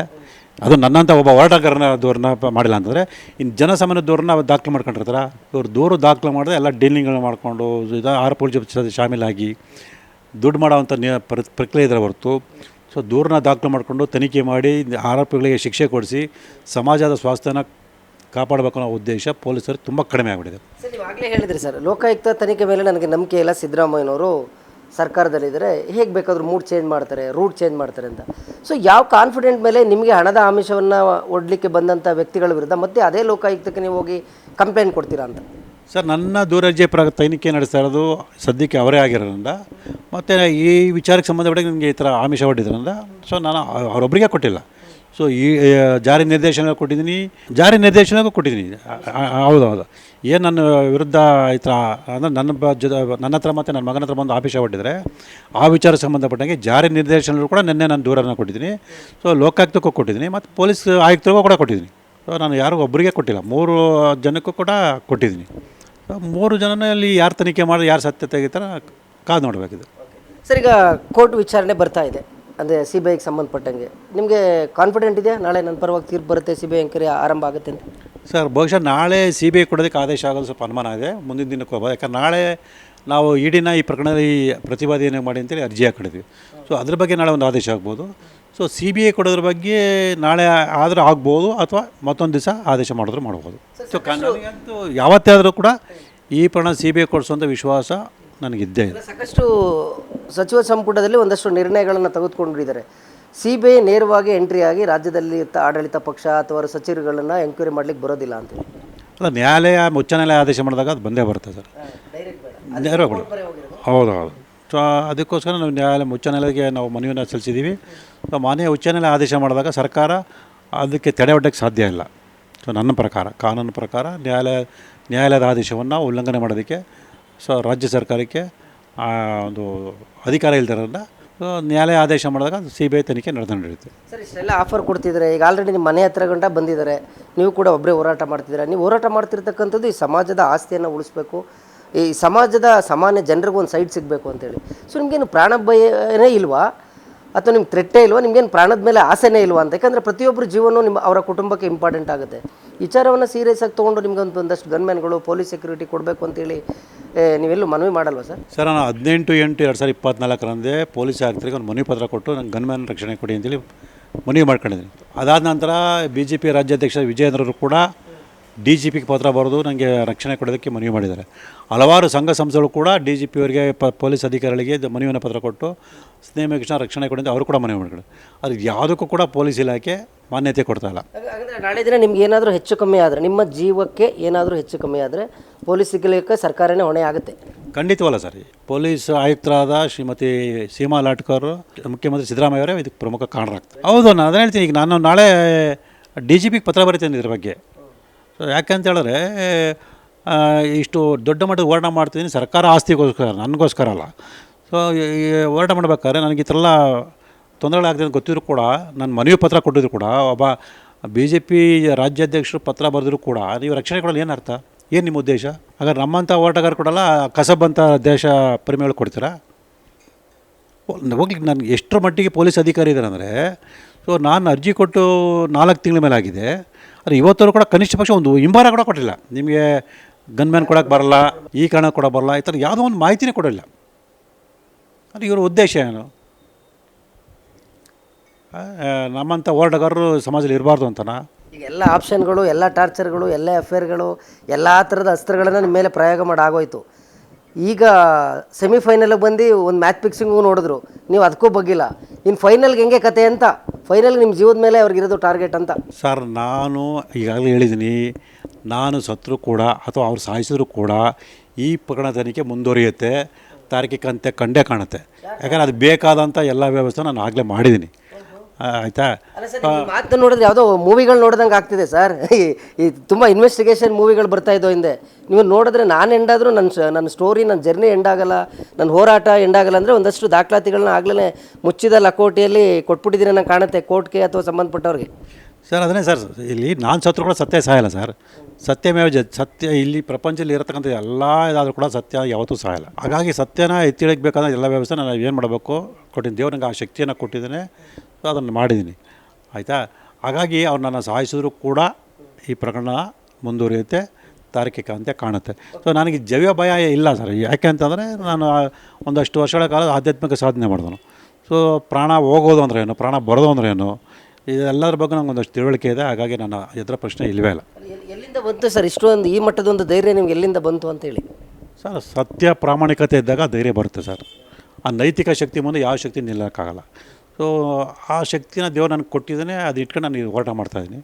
ಅದು ನನ್ನಂಥ ಒಬ್ಬ ಹೋರಾಟಗಾರನ ದೂರನ್ನ ಮಾಡಿಲ್ಲ ಅಂತಂದರೆ ಇನ್ನು ಅವ್ರು ದಾಖಲು ಮಾಡ್ಕೊಂಡಿರ್ತಾರೆ ಇವ್ರು ದೂರು ದಾಖಲೆ ಮಾಡಿದ್ರೆ ಎಲ್ಲ ಡೀಲಿಂಗ್ಗಳನ್ನ ಮಾಡಿಕೊಂಡು, ಇದು ಆರೋಪಗಳ ಜೊತೆ ಶಾಮೀಲಾಗಿ ದುಡ್ಡು ಮಾಡೋವಂಥ ನಿ ಪ್ರ- ಪ್ರಕ್ರಿಯೆ ಇದರ ಹೊರತು, ಸೊ ದೂರನ್ನ ದಾಖಲೆ ಮಾಡಿಕೊಂಡು ತನಿಖೆ ಮಾಡಿ ಆರೋಪಿಗಳಿಗೆ ಶಿಕ್ಷೆ ಕೊಡಿಸಿ ಸಮಾಜದ ಸ್ವಾಸ್ಥ್ಯನ ಕಾಪಾಡಬೇಕು ಅನ್ನೋ ಉದ್ದೇಶ ಪೊಲೀಸರು ತುಂಬ ಕಡಿಮೆ ಆಗಿಬಿಟ್ಟಿದೆ. ಸರ್, ನೀವು ಆಗಲೇ ಹೇಳಿದ್ರಿ ಸರ್, ಲೋಕಾಯುಕ್ತ ತನಿಖೆ ಮೇಲೆ ನನಗೆ ನಂಬಿಕೆ ಇಲ್ಲ ಸಿದ್ದರಾಮಯ್ಯನವರು. ಸರ್ಕಾರದಲ್ಲಿದ್ದರೆ ಹೇಗೆ ಬೇಕಾದರೂ ಮೂಡ್ ಚೇಂಜ್ ಮಾಡ್ತಾರೆ ರೂಟ್ ಚೇಂಜ್ ಮಾಡ್ತಾರೆ ಅಂತ. ಸೊ ಯಾವ ಕಾನ್ಫಿಡೆಂಟ್ ಮೇಲೆ ನಿಮಗೆ ಹಣದ ಆಮಿಷವನ್ನು ಒಡ್ಲಿಕ್ಕೆ ಬಂದಂಥ ವ್ಯಕ್ತಿಗಳ ವಿರುದ್ಧ ಮತ್ತೆ ಅದೇ ಲೋಕಾಯುಕ್ತಕ್ಕೆ ನೀವು ಹೋಗಿ ಕಂಪ್ಲೇಂಟ್ ಕೊಡ್ತೀರಾ ಅಂತ? ಸರ್, ನನ್ನ ದೂರಜೆ ಪ್ರ ತನಿಖೆ ನಡೆಸ್ತಾ ಇರೋದು ಸದ್ಯಕ್ಕೆ ಅವರೇ ಆಗಿರೋದ್ರಿಂದ, ಮತ್ತು ಈ ವಿಚಾರಕ್ಕೆ ಸಂಬಂಧಪಟ್ಟ ನನಗೆ ಈ ಥರ ಆಮಿಷ ಹೊಟ್ಟಿದ್ರಿಂದ ಸೊ ನಾನು ಅವರೊಬ್ಬರಿಗೆ ಕೊಟ್ಟಿಲ್ಲ. ಸೊ ಈ ಜಾರಿ ನಿರ್ದೇಶನ ಕೊಟ್ಟಿದ್ದೀನಿ, ಜಾರಿ ನಿರ್ದೇಶನಕ್ಕೂ ಕೊಟ್ಟಿದ್ದೀನಿ. ಹೌದು ಹೌದು. ಏನು ನನ್ನ ವಿರುದ್ಧ ಈ ಥರ ಅಂದರೆ ನನ್ನ ಬ ಜೊತೆ, ನನ್ನ ಹತ್ರ ಮತ್ತು ನನ್ನ ಮಗನ ಹತ್ರ ಬಂದು ಆಫೀಸ್ ಹೊಟ್ಟಿದ್ರೆ ಆ ವಿಚಾರ ಸಂಬಂಧಪಟ್ಟಂಗೆ ಜಾರಿ ನಿರ್ದೇಶನಗಳು ಕೂಡ ನಿನ್ನೆ ನಾನು ದೂರನ್ನು ಕೊಟ್ಟಿದ್ದೀನಿ. ಸೊ ಲೋಕಾಯುಕ್ತಕ್ಕೂ ಕೊಟ್ಟಿದ್ದೀನಿ, ಮತ್ತು ಪೊಲೀಸ್ ಆಯುಕ್ತರಿಗೂ ಕೂಡ ಕೊಟ್ಟಿದ್ದೀನಿ. ಸೊ ನಾನು ಯಾರಿಗೂ ಒಬ್ಬರಿಗೆ ಕೊಟ್ಟಿಲ್ಲ, ಮೂರು ಜನಕ್ಕೂ ಕೂಡ ಕೊಟ್ಟಿದ್ದೀನಿ. ಸೊ ಮೂರು ಜನನಲ್ಲಿ ಯಾರು ತನಿಖೆ ಮಾಡಿ, ಯಾರು ಸತ್ಯ ತೆಗಿತಾರ ಕಾದು ನೋಡಬೇಕಿದೆ ಸರ್, ಈಗ ಕೋರ್ಟ್ ವಿಚಾರಣೆ ಬರ್ತಾ ಇದೆ. ಅಂದರೆ ಸಿ ಬಿ ಐಗೆ ಸಂಬಂಧಪಟ್ಟಂಗೆ. ನಿಮಗೆ ಕಾನ್ಫಿಡೆಂಟ್ ಇದೆಯಾ? ನಾಳೆ ನನ್ನ ಪರವಾಗಿ ತೀರ್ಪು ಬರುತ್ತೆ ಸಿ ಬಿ ಐ ಎಂಕ್ವೈರಿ ಆರಂಭ ಆಗುತ್ತೆ ಅಂತ. ಸರ್ ಬಹುಶಃ ನಾಳೆ ಸಿ ಬಿ ಐ ಕೊಡೋದಕ್ಕೆ ಆದೇಶ ಆಗೋದು ಸ್ವಲ್ಪ ಅನುಮಾನ ಇದೆ ಮುಂದಿನ ದಿನಕ್ಕೆ ಹೋಗ್ಬೋದು ಯಾಕಂದ್ರೆ ನಾಳೆ ನಾವು ಇಡಿನ ಈ ಪ್ರಕರಣದಲ್ಲಿ ಪ್ರತಿಪಾದನೆ ಮಾಡಿ ಅಂತೇಳಿ ಅರ್ಜಿ ಹಾಕಿದ್ವಿ ಸೊ ಅದ್ರ ಬಗ್ಗೆ ನಾಳೆ ಒಂದು ಆದೇಶ ಆಗ್ಬೋದು. ಸೊ ಸಿ ಬಿ ಐ ಕೊಡೋದ್ರ ಬಗ್ಗೆ ನಾಳೆ ಆದರೂ ಆಗ್ಬೋದು ಅಥವಾ ಮತ್ತೊಂದು ದಿವಸ ಆದೇಶ ಮಾಡಿದ್ರು ಮಾಡ್ಬೋದು. ಸೊ ನನಗಂತೂ ಯಾವತ್ತೇ ಆದರೂ ಕೂಡ ಈ ಪ್ರಕರಣ ಸಿ ಬಿ ಐ ಕೊಡಿಸುವಂಥ ವಿಶ್ವಾಸ ನನಗಿದ್ದೇ ಇದೆ ಸಾಕಷ್ಟು ಸಚಿವ ಸಂಪುಟದಲ್ಲಿ ಒಂದಷ್ಟು ನಿರ್ಣಯಗಳನ್ನು ತೆಗೆದುಕೊಂಡಿದ್ದಾರೆ. ಸಿ ಬಿ ಐ ನೇರವಾಗಿ ಎಂಟ್ರಿ ಆಗಿ ರಾಜ್ಯದಲ್ಲಿ ಆಡಳಿತ ಪಕ್ಷ ಅಥವಾ ಸಚಿವರುಗಳನ್ನು ಎಂಕ್ವೈರಿ ಮಾಡ್ಲಿಕ್ಕೆ ಬರೋದಿಲ್ಲ ಅಂತ ಅಲ್ಲ ನ್ಯಾಯಾಲಯ ಉಚ್ಚ ನ್ಯಾಯಾಲಯ ಆದೇಶ ಮಾಡಿದಾಗ ಅದು ಬಂದೇ ಬರುತ್ತೆ ಸರ್. ಹೌದೌದು ಹೌದು ಹೌದು ಸೊ ಅದಕ್ಕೋಸ್ಕರ ನಾವು ನ್ಯಾಯಾಲಯ ಉಚ್ಚ ನ್ಯಾಯಾಲಯಕ್ಕೆ ನಾವು ಮನವಿಯನ್ನು ಸಲ್ಲಿಸಿದ್ದೀವಿ ಸೊ ಮಾನ್ಯ ಉಚ್ಚ ನ್ಯಾಯಾಲಯ ಆದೇಶ ಮಾಡಿದಾಗ ಸರ್ಕಾರ ಅದಕ್ಕೆ ತಡೆ ಒಡ್ಡಕ್ಕೆ ಸಾಧ್ಯ ಇಲ್ಲ. ಸೊ ನನ್ನ ಪ್ರಕಾರ ಕಾನೂನು ಪ್ರಕಾರ ನ್ಯಾಯಾಲಯ ನ್ಯಾಯಾಲಯದ ಆದೇಶವನ್ನು ಉಲ್ಲಂಘನೆ ಮಾಡೋದಕ್ಕೆ ಸೊ ರಾಜ್ಯ ಸರ್ಕಾರಕ್ಕೆ ಒಂದು ಅಧಿಕಾರ ಇಲ್ದಿರೋದ್ರಿಂದ ನ್ಯಾಯಾಲಯ ಆದೇಶ ಮಾಡಿದಾಗ ಸಿ ಬಿ ಐ ತನಿಖೆ ನಡೆದು ಸರ್, ಇಷ್ಟೆಲ್ಲ ಆಫರ್ ಕೊಡ್ತಿದ್ದಾರೆ ಈಗ ಆಲ್ರೆಡಿ ನಿಮ್ಮ ಮನೆ ಹತ್ರ ಗಂಟ ಬಂದಿದ್ದಾರೆ, ನೀವು ಕೂಡ ಒಬ್ಬರೇ ಹೋರಾಟ ಮಾಡ್ತಿದ್ದೀರಾ? ನೀವು ಹೋರಾಟ ಮಾಡ್ತಿರ್ತಕ್ಕಂಥದ್ದು ಈ ಸಮಾಜದ ಆಸ್ತಿಯನ್ನು ಉಳಿಸ್ಬೇಕು. ಈ ಸಮಾಜದ ಸಾಮಾನ್ಯ ಜನರಿಗೂ ಒಂದು ಸೈಡ್ ಸಿಗಬೇಕು ಅಂತೇಳಿ. ಸೊ ನಿಮಗೇನು ಪ್ರಾಣ ಭಯನೇ ಇಲ್ವಾ? ಅಥವಾ ನಿಮ್ಗೆ ಥ್ರೆಟ್ಟೇ ಇಲ್ವಾ? ನಿಮಗೇನು ಪ್ರಾಣದ ಮೇಲೆ ಆಸೆನೇ ಇಲ್ವಾ ಅಂತ? ಯಾಕಂದರೆ ಪ್ರತಿಯೊಬ್ಬರ ಜೀವನವೂ ನಿಮ್ಮ, ಅವರ ಕುಟುಂಬಕ್ಕೆ ಇಂಪಾರ್ಟೆಂಟ್ ಆಗುತ್ತೆ. ವಿಚಾರವನ್ನು ಸೀರಿಯಸ್ ಆಗಿ ತೊಗೊಂಡು ನಿಮ್ಗೆ ಒಂದು ಒಂದಷ್ಟು ಗನ್ಮ್ಯಾನ್ಗಳು ಪೊಲೀಸ್ ಸೆಕ್ಯೂರಿಟಿ ಕೊಡಬೇಕು ಅಂತೇಳಿ ನೀವೆಲ್ಲೂ ಮನವಿ ಮಾಡಲ್ವಾ ಸರ್? ಸರ್, ನಾನು ಹದಿನೆಂಟು ಎಂಟು ಎರಡು ಸಾವಿರದ ಇಪ್ಪತ್ನಾಲ್ಕರಂದೇ ಪೊಲೀಸ್ ಆಯುಕ್ತರಿಗೆ ಒಂದು ಮನವಿ ಪತ್ರ ಕೊಟ್ಟು ನಂಗೆ ಗನ್ಮ್ಯಾನ್ ರಕ್ಷಣೆ ಕೊಡಿ ಅಂತೇಳಿ ಮನವಿ ಮಾಡ್ಕೊಂಡಿದ್ದೀನಿ. ಅದಾದ ನಂತರ ಬಿ ಜೆ ಪಿ ರಾಜ್ಯಾಧ್ಯಕ್ಷ ವಿಜಯೇಂದ್ರರು ಕೂಡ ಡಿ ಜಿ ಪಿಗೆ ಪತ್ರ ಬರೆದು ನನಗೆ ರಕ್ಷಣೆ ಕೊಡೋದಕ್ಕೆ ಮನವಿ ಮಾಡಿದ್ದಾರೆ. ಹಲವಾರು ಸಂಘ ಸಂಸ್ಥೆಗಳು ಕೂಡ ಡಿ ಜಿ ಪಿ ಅವರಿಗೆ ಪ ಪೊಲೀಸ್ ಅಧಿಕಾರಿಗಳಿಗೆ ಮನವಿಯನ್ನು ಪತ್ರ ಕೊಟ್ಟು ಸ್ನೇಹ ರಕ್ಷಣೆ ಕೊಡಿ ಅಂತ ಅವರು ಕೂಡ ಮನವಿ ಮಾಡಿದ್ದಾರೆ. ಅದು ಯಾವುದಕ್ಕೂ ಕೂಡ ಪೊಲೀಸ್ ಇಲಾಖೆ ಮಾನ್ಯತೆ ಕೊಡ್ತಾ ಇಲ್ಲ. ಹಾಗಾದ್ರೆ ನಾಳೆ ದಿನ ನಿಮ್ಗೆ ಏನಾದರೂ ಹೆಚ್ಚು ಕಮ್ಮಿ ಆದರೆ ನಿಮ್ಮ ಜೀವಕ್ಕೆ ಏನಾದರೂ ಹೆಚ್ಚು ಕಮ್ಮಿ ಆದರೆ ಪೊಲೀಸ್ ಇಲಾಖೆ ಸರ್ಕಾರನೇ ಹೊಣೆ ಆಗುತ್ತೆ. ಖಂಡಿತವಲ್ಲ ಸರ್. ಪೊಲೀಸ್ ಆಯುಕ್ತರಾದ ಶ್ರೀಮತಿ ಸೀಮಾ ಲಾಟ್ಕರ್ ಮುಖ್ಯಮಂತ್ರಿ ಸಿದ್ದರಾಮಯ್ಯ ಅವರೇ ಇದಕ್ಕೆ ಪ್ರಮುಖ ಕಾರಣರಾಗ್ತಾರೆ. ಹೌದು ನಾನು ಅದನ್ನ ಹೇಳ್ತೀನಿ. ಈಗ ನಾನು ನಾಳೆ ಡಿ ಜಿ ಪಿಗೆ ಪತ್ರ ಬರೀತೇನೆ ಇದ್ರ ಬಗ್ಗೆ. ಯಾಕಂತ ಹೇಳಿದ್ರೆ ಇಷ್ಟು ದೊಡ್ಡ ಮಟ್ಟದ ಹೋರಾಟ ಮಾಡ್ತಿದ್ದೀನಿ ಸರ್ಕಾರ ಆಸ್ತಿಗೋಸ್ಕರ, ನನಗೋಸ್ಕರ ಅಲ್ಲ. ಸೊ ಹೋರಾಟ ಮಾಡ್ಬೇಕಾದ್ರೆ ನನಗೆ ಈ ಥರ ಎಲ್ಲ ತೊಂದರೆಗಳಾಗ್ತದೆ ಅಂತ ಗೊತ್ತಿದ್ರು ಕೂಡ, ನಾನು ಮನವಿ ಪತ್ರ ಕೊಟ್ಟಿದ್ರು ಕೂಡ, ಒಬ್ಬ ಬಿ ಜೆ ಪಿ ರಾಜ್ಯಾಧ್ಯಕ್ಷರು ಪತ್ರ ಬರೆದ್ರು ಕೂಡ, ನೀವು ರಕ್ಷಣೆ ಕೊಡಲು ಏನು ಅರ್ಥ? ಏನು ನಿಮ್ಮ ಉದ್ದೇಶ? ಹಾಗಾದ್ರೆ ನಮ್ಮಂಥ ಹೋರಾಟಗಾರ ಕೊಡಲ್ಲ ಕಸಬಂತ ದೇಶ ಪ್ರೇಮಿಗಳು ಕೊಡ್ತೀರಾ? ಹೋಗ್ಲಿಕ್ಕೆ ನನಗೆ ಎಷ್ಟರ ಮಟ್ಟಿಗೆ ಪೊಲೀಸ್ ಅಧಿಕಾರಿ ಇದ್ದಾರೆ ಅಂದರೆ, ಸೊ, ನಾನು ಅರ್ಜಿ ಕೊಟ್ಟು ನಾಲ್ಕು ತಿಂಗಳ ಮೇಲೆ ಆಗಿದೆ. ಆದರೆ ಇವತ್ತರೂ ಕೂಡ ಕನಿಷ್ಠ ಪಕ್ಷ ಒಂದು ಹಿಂಬಾರ ಕೂಡ ಕೊಟ್ಟಿಲ್ಲ. ನಿಮಗೆ ಗನ್ಮ್ಯಾನ್ ಕೊಡೋಕ್ಕೆ ಬರಲ್ಲ, ಈ ಕಾರಣ ಕೊಡೋ ಬರಲ್ಲ, ಈ ಥರ ಯಾವುದೋ ಒಂದು ಮಾಹಿತಿನೇ ಕೊಡಲಿಲ್ಲ ಅದು ಇವರ ಉದ್ದೇಶ ಏನು? ನಮ್ಮಂಥ ಹೋರಾಟಗಾರರು ಸಮಾಜದಲ್ಲಿ ಇರಬಾರ್ದು ಅಂತನಾ? ಈಗ ಎಲ್ಲ ಆಪ್ಷನ್ಗಳು, ಎಲ್ಲ ಟಾರ್ಚರ್ಗಳು, ಎಲ್ಲ ಅಫೇರ್ಗಳು ಎಲ್ಲ ಥರದ ಅಸ್ತ್ರಗಳನ್ನು ನಿಮ್ಮ ಮೇಲೆ ಪ್ರಯೋಗ ಮಾಡಿ ಆಗೋಯ್ತು. ಈಗ ಸೆಮಿಫೈನಲ್ ಬಂದು ಒಂದು ಮ್ಯಾಚ್ ಫಿಕ್ಸಿಂಗು ನೋಡಿದ್ರು. ನೀವು ಅದಕ್ಕೂ ಬಗ್ಗಿಲ್ಲ. ಇನ್ನು ಫೈನಲ್ಗೆ ಹೆಂಗೆ ಕತೆ ಅಂತ? ಫೈನಲ್ ನಿಮ್ಮ ಜೀವದ ಮೇಲೆ ಅವ್ರಿಗಿರೋದು ಟಾರ್ಗೆಟ್ ಅಂತ. ಸರ್, ನಾನು ಈಗಾಗಲೇ ಹೇಳಿದ್ದೀನಿ ನಾನು ಸತ್ರು ಕೂಡ ಅಥವಾ ಅವ್ರು ಸಾಯಿಸಿದ್ರು ಕೂಡ ಈ ಪ್ರಕರಣ ತನಿಖೆ ಮುಂದುವರಿಯುತ್ತೆ. ತಾರ್ಕಿಕ ಅಂತ್ಯ ಕಂಡೇ ಕಾಣುತ್ತೆ. ಯಾಕಂದರೆ ಅದು ಬೇಕಾದಂಥ ಎಲ್ಲ ವ್ಯವಸ್ಥೆ ನಾನು ಆಗಲೇ ಮಾಡಿದ್ದೀನಿ ಆಯಿತಾ? ಮಾತು ನೋಡಿದ್ರೆ ಯಾವುದೋ ಮೂವಿಗಳು ನೋಡ್ದಂಗೆ ಆಗ್ತಿದೆ ಸರ್. ಈ ತುಂಬ ಇನ್ವೆಸ್ಟಿಗೇಷನ್ ಮೂವಿಗಳು ಬರ್ತಾ ಇದ್ದೋ ಹಿಂದೆ. ನೀವು ನೋಡಿದ್ರೆ ನಾನು ಎಂಡಾದರೂ ನನ್ನ ನನ್ನ ಸ್ಟೋರಿ ನನ್ನ ಜರ್ನಿ ಎಂಡಾಗಲ್ಲ ನನ್ನ ಹೋರಾಟ ಎಂಡಾಗಲ್ಲ ಅಂದರೆ ಒಂದಷ್ಟು ದಾಖಲಾತಿಗಳನ್ನ ಆಗಲೇ ಮುಚ್ಚಿದ ಲಕೋಟಿಯಲ್ಲಿ ಕೊಟ್ಬಿಟ್ಟಿದ್ದೀನಿ ನಂಗೆ ಕಾಣುತ್ತೆ ಕೋರ್ಟ್ಗೆ ಅಥವಾ ಸಂಬಂಧಪಟ್ಟವ್ರಿಗೆ. ಸರ್, ಅದನ್ನೇ ಸರ್, ಇಲ್ಲಿ ನಾನು ಸತ್ರು ಕೂಡ ಸತ್ಯ ಸಾಯಲ್ಲ ಸರ್. ಸತ್ಯಮೇವ ಜ, ಸತ್ಯ ಇಲ್ಲಿ ಪ್ರಪಂಚದಲ್ಲಿ ಇರತಕ್ಕಂಥ ಎಲ್ಲ ಇದಾದರೂ ಕೂಡ ಸತ್ಯ ಯಾವತ್ತೂ ಸಾಯಲ್ಲ ಹಾಗಾಗಿ ಸತ್ಯನ ಎತ್ತಿ ಬೇಕಾದ ಎಲ್ಲ ವ್ಯವಸ್ಥೆ ನಾನು ಏನು ಮಾಡಬೇಕು? ಕೊಟ್ಟಿದ್ದೀನಿ ದೇವ್ರು ನಂಗೆ ಆ ಶಕ್ತಿಯನ್ನು ಕೊಟ್ಟಿದ್ದೇನೆ ಅದನ್ನು ಮಾಡಿದ್ದೀನಿ. ಆಯಿತಾ? ಹಾಗಾಗಿ ಅವ್ರು ನನ್ನ ಸಾಯಿಸಿದ್ರು ಕೂಡ ಈ ಪ್ರಕರಣ ಮುಂದುವರಿಯುತ್ತೆ ತಾರ್ಕಿಕ ಅಂತ ಕಾಣುತ್ತೆ. ಸೊ ನನಗೆ ಜವ್ಯ ಭಯ ಇಲ್ಲ ಸರ್. ಯಾಕೆ ಅಂತಂದರೆ ನಾನು ಒಂದಷ್ಟು ವರ್ಷಗಳ ಕಾಲ ಆಧ್ಯಾತ್ಮಿಕ ಸಾಧನೆ ಮಾಡಿದನು ಸೊ ಪ್ರಾಣ ಹೋಗೋದು ಅಂದ್ರೆ ಏನು? ಪ್ರಾಣ ಬರೋದು ಅಂದ್ರೆ ಏನು ಇದೆಲ್ಲದ್ರ ಬಗ್ಗೆ ನಂಗೆ ಒಂದಷ್ಟು ತಿಳುವಳಿಕೆ ಇದೆ. ಹಾಗಾಗಿ ನನ್ನ ಎದುರ ಪ್ರಶ್ನೆ ಇಲ್ಲವೇ ಇಲ್ಲ. ಎಲ್ಲಿಂದ ಬಂತು ಸರ್ ಇಷ್ಟೊಂದು ಈ ಮಟ್ಟದೊಂದು ಧೈರ್ಯ ನಿಮ್ಗೆ ಎಲ್ಲಿಂದ ಬಂತು ಅಂತೇಳಿ ಸರ್ ಸತ್ಯ ಪ್ರಾಮಾಣಿಕತೆ ಇದ್ದಾಗ ಧೈರ್ಯ ಬರುತ್ತೆ ಸರ್. ಆ ನೈತಿಕ ಶಕ್ತಿ ಮುಂದೆ ಯಾವ ಶಕ್ತಿ ನಿಲ್ಲಕ್ಕಾಗಲ್ಲ. ಸೊ ಆ ಶಕ್ತಿನ ದೇವ್ರು ನನಗೆ ಕೊಟ್ಟಿದ್ದೇನೆ ಅದು ಇಟ್ಕೊಂಡು ನಾನು ಹೋರಾಟ ಮಾಡ್ತಾಯಿದ್ದೀನಿ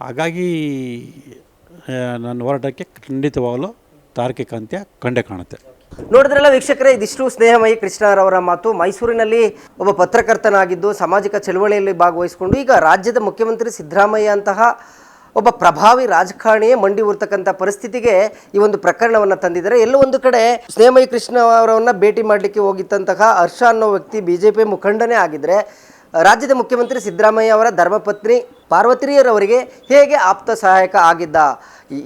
ಹಾಗಾಗಿ ನನ್ನ ಹೋರಾಟಕ್ಕೆ ಖಂಡಿತವಾಗಲೂ ತಾರ್ಕಿಕ ಅಂತ್ಯ ಕಂಡೇ ಕಾಣುತ್ತೆ. ನೋಡಿದ್ರಲ್ಲ ವೀಕ್ಷಕರೇ, ಇದಿಷ್ಟು ಸ್ನೇಹಮಯಿ ಕೃಷ್ಣರವರ ಮಾತು. ಮೈಸೂರಿನಲ್ಲಿ ಒಬ್ಬ ಪತ್ರಕರ್ತನಾಗಿದ್ದು ಸಾಮಾಜಿಕ ಚಳವಳಿಯಲ್ಲಿ ಭಾಗವಹಿಸಿಕೊಂಡು, ಈಗ ರಾಜ್ಯದ ಮುಖ್ಯಮಂತ್ರಿ ಸಿದ್ದರಾಮಯ್ಯ ಅಂತಹ ಒಬ್ಬ ಪ್ರಭಾವಿ ರಾಜಕಾರಣಿಯೇ ಮಂಡಿ ಊರ್ತಕ್ಕಂಥ ಪರಿಸ್ಥಿತಿಗೆ ಈ ಒಂದು ಪ್ರಕರಣವನ್ನು ತಂದಿದ್ದಾರೆ. ಎಲ್ಲೋ ಒಂದು ಕಡೆ ಸ್ನೇಹಮಯಿ ಕೃಷ್ಣ ಅವರನ್ನು ಭೇಟಿ ಮಾಡಲಿಕ್ಕೆ ಹೋಗಿದ್ದಂತಹ ಹರ್ಷ ಅನ್ನೋ ವ್ಯಕ್ತಿ ಬಿ ಜೆ ಪಿ ಮುಖಂಡನೇ ಆಗಿದ್ದರೆ ರಾಜ್ಯದ ಮುಖ್ಯಮಂತ್ರಿ ಸಿದ್ದರಾಮಯ್ಯ ಅವರ ಧರ್ಮಪತ್ನಿ ಪಾರ್ವತಿಯರವರಿಗೆ ಹೇಗೆ ಆಪ್ತ ಸಹಾಯಕ ಆಗಿದ್ದ?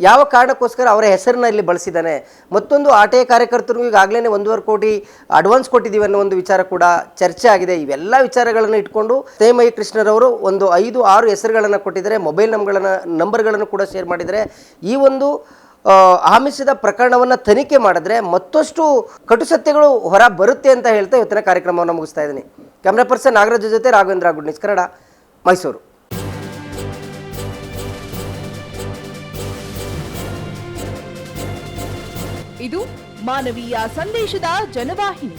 ಯಾವ ಕಾರಣಕ್ಕೋಸ್ಕರ ಅವರ ಹೆಸರನ್ನ ಇಲ್ಲಿ ಬಳಸಿದ್ದಾನೆ? ಮತ್ತೊಂದು ಆಟೆಯ ಕಾರ್ಯಕರ್ತರಿಗೂ ಈಗಾಗಲೇ ಒಂದೂವರೆ ಕೋಟಿ ಅಡ್ವಾನ್ಸ್ ಕೊಟ್ಟಿದ್ದೀವಿ ಅನ್ನೋ ಒಂದು ವಿಚಾರ ಕೂಡ ಚರ್ಚೆ ಆಗಿದೆ. ಇವೆಲ್ಲ ವಿಚಾರಗಳನ್ನು ಇಟ್ಕೊಂಡು ತೇಮಯ್ಯ ಕೃಷ್ಣರವರು ಒಂದು ಐದು ಆರು ಹೆಸರುಗಳನ್ನು ಕೊಟ್ಟಿದ್ದಾರೆ. ಮೊಬೈಲ್ ನಂಬರ್ಗಳನ್ನು ನಂಬರ್ಗಳನ್ನು ಕೂಡ ಶೇರ್ ಮಾಡಿದರೆ ಈ ಒಂದು ಆಮಿಷದ ಪ್ರಕರಣವನ್ನು ತನಿಖೆ ಮಾಡಿದ್ರೆ ಮತ್ತಷ್ಟು ಕಟು ಸತ್ಯಗಳು ಹೊರ ಬರುತ್ತೆ ಅಂತ ಹೇಳ್ತಾ ಇವತ್ತಿನ ಕಾರ್ಯಕ್ರಮವನ್ನು ಮುಗಿಸ್ತಾ ಇದ್ದೀನಿ. ಕ್ಯಾಮ್ರಾ ಪರ್ಸನ್ ನಾಗರಾಜ್ ಜೊತೆ ರಾಘವೇಂದ್ರ ಗುಡ್ನಿಸ್ ಕನ್ನಡ ಮೈಸೂರು. ಇದು ಮಾನವೀಯ ಸಂದೇಶದ ಜನವಾಹಿನಿ.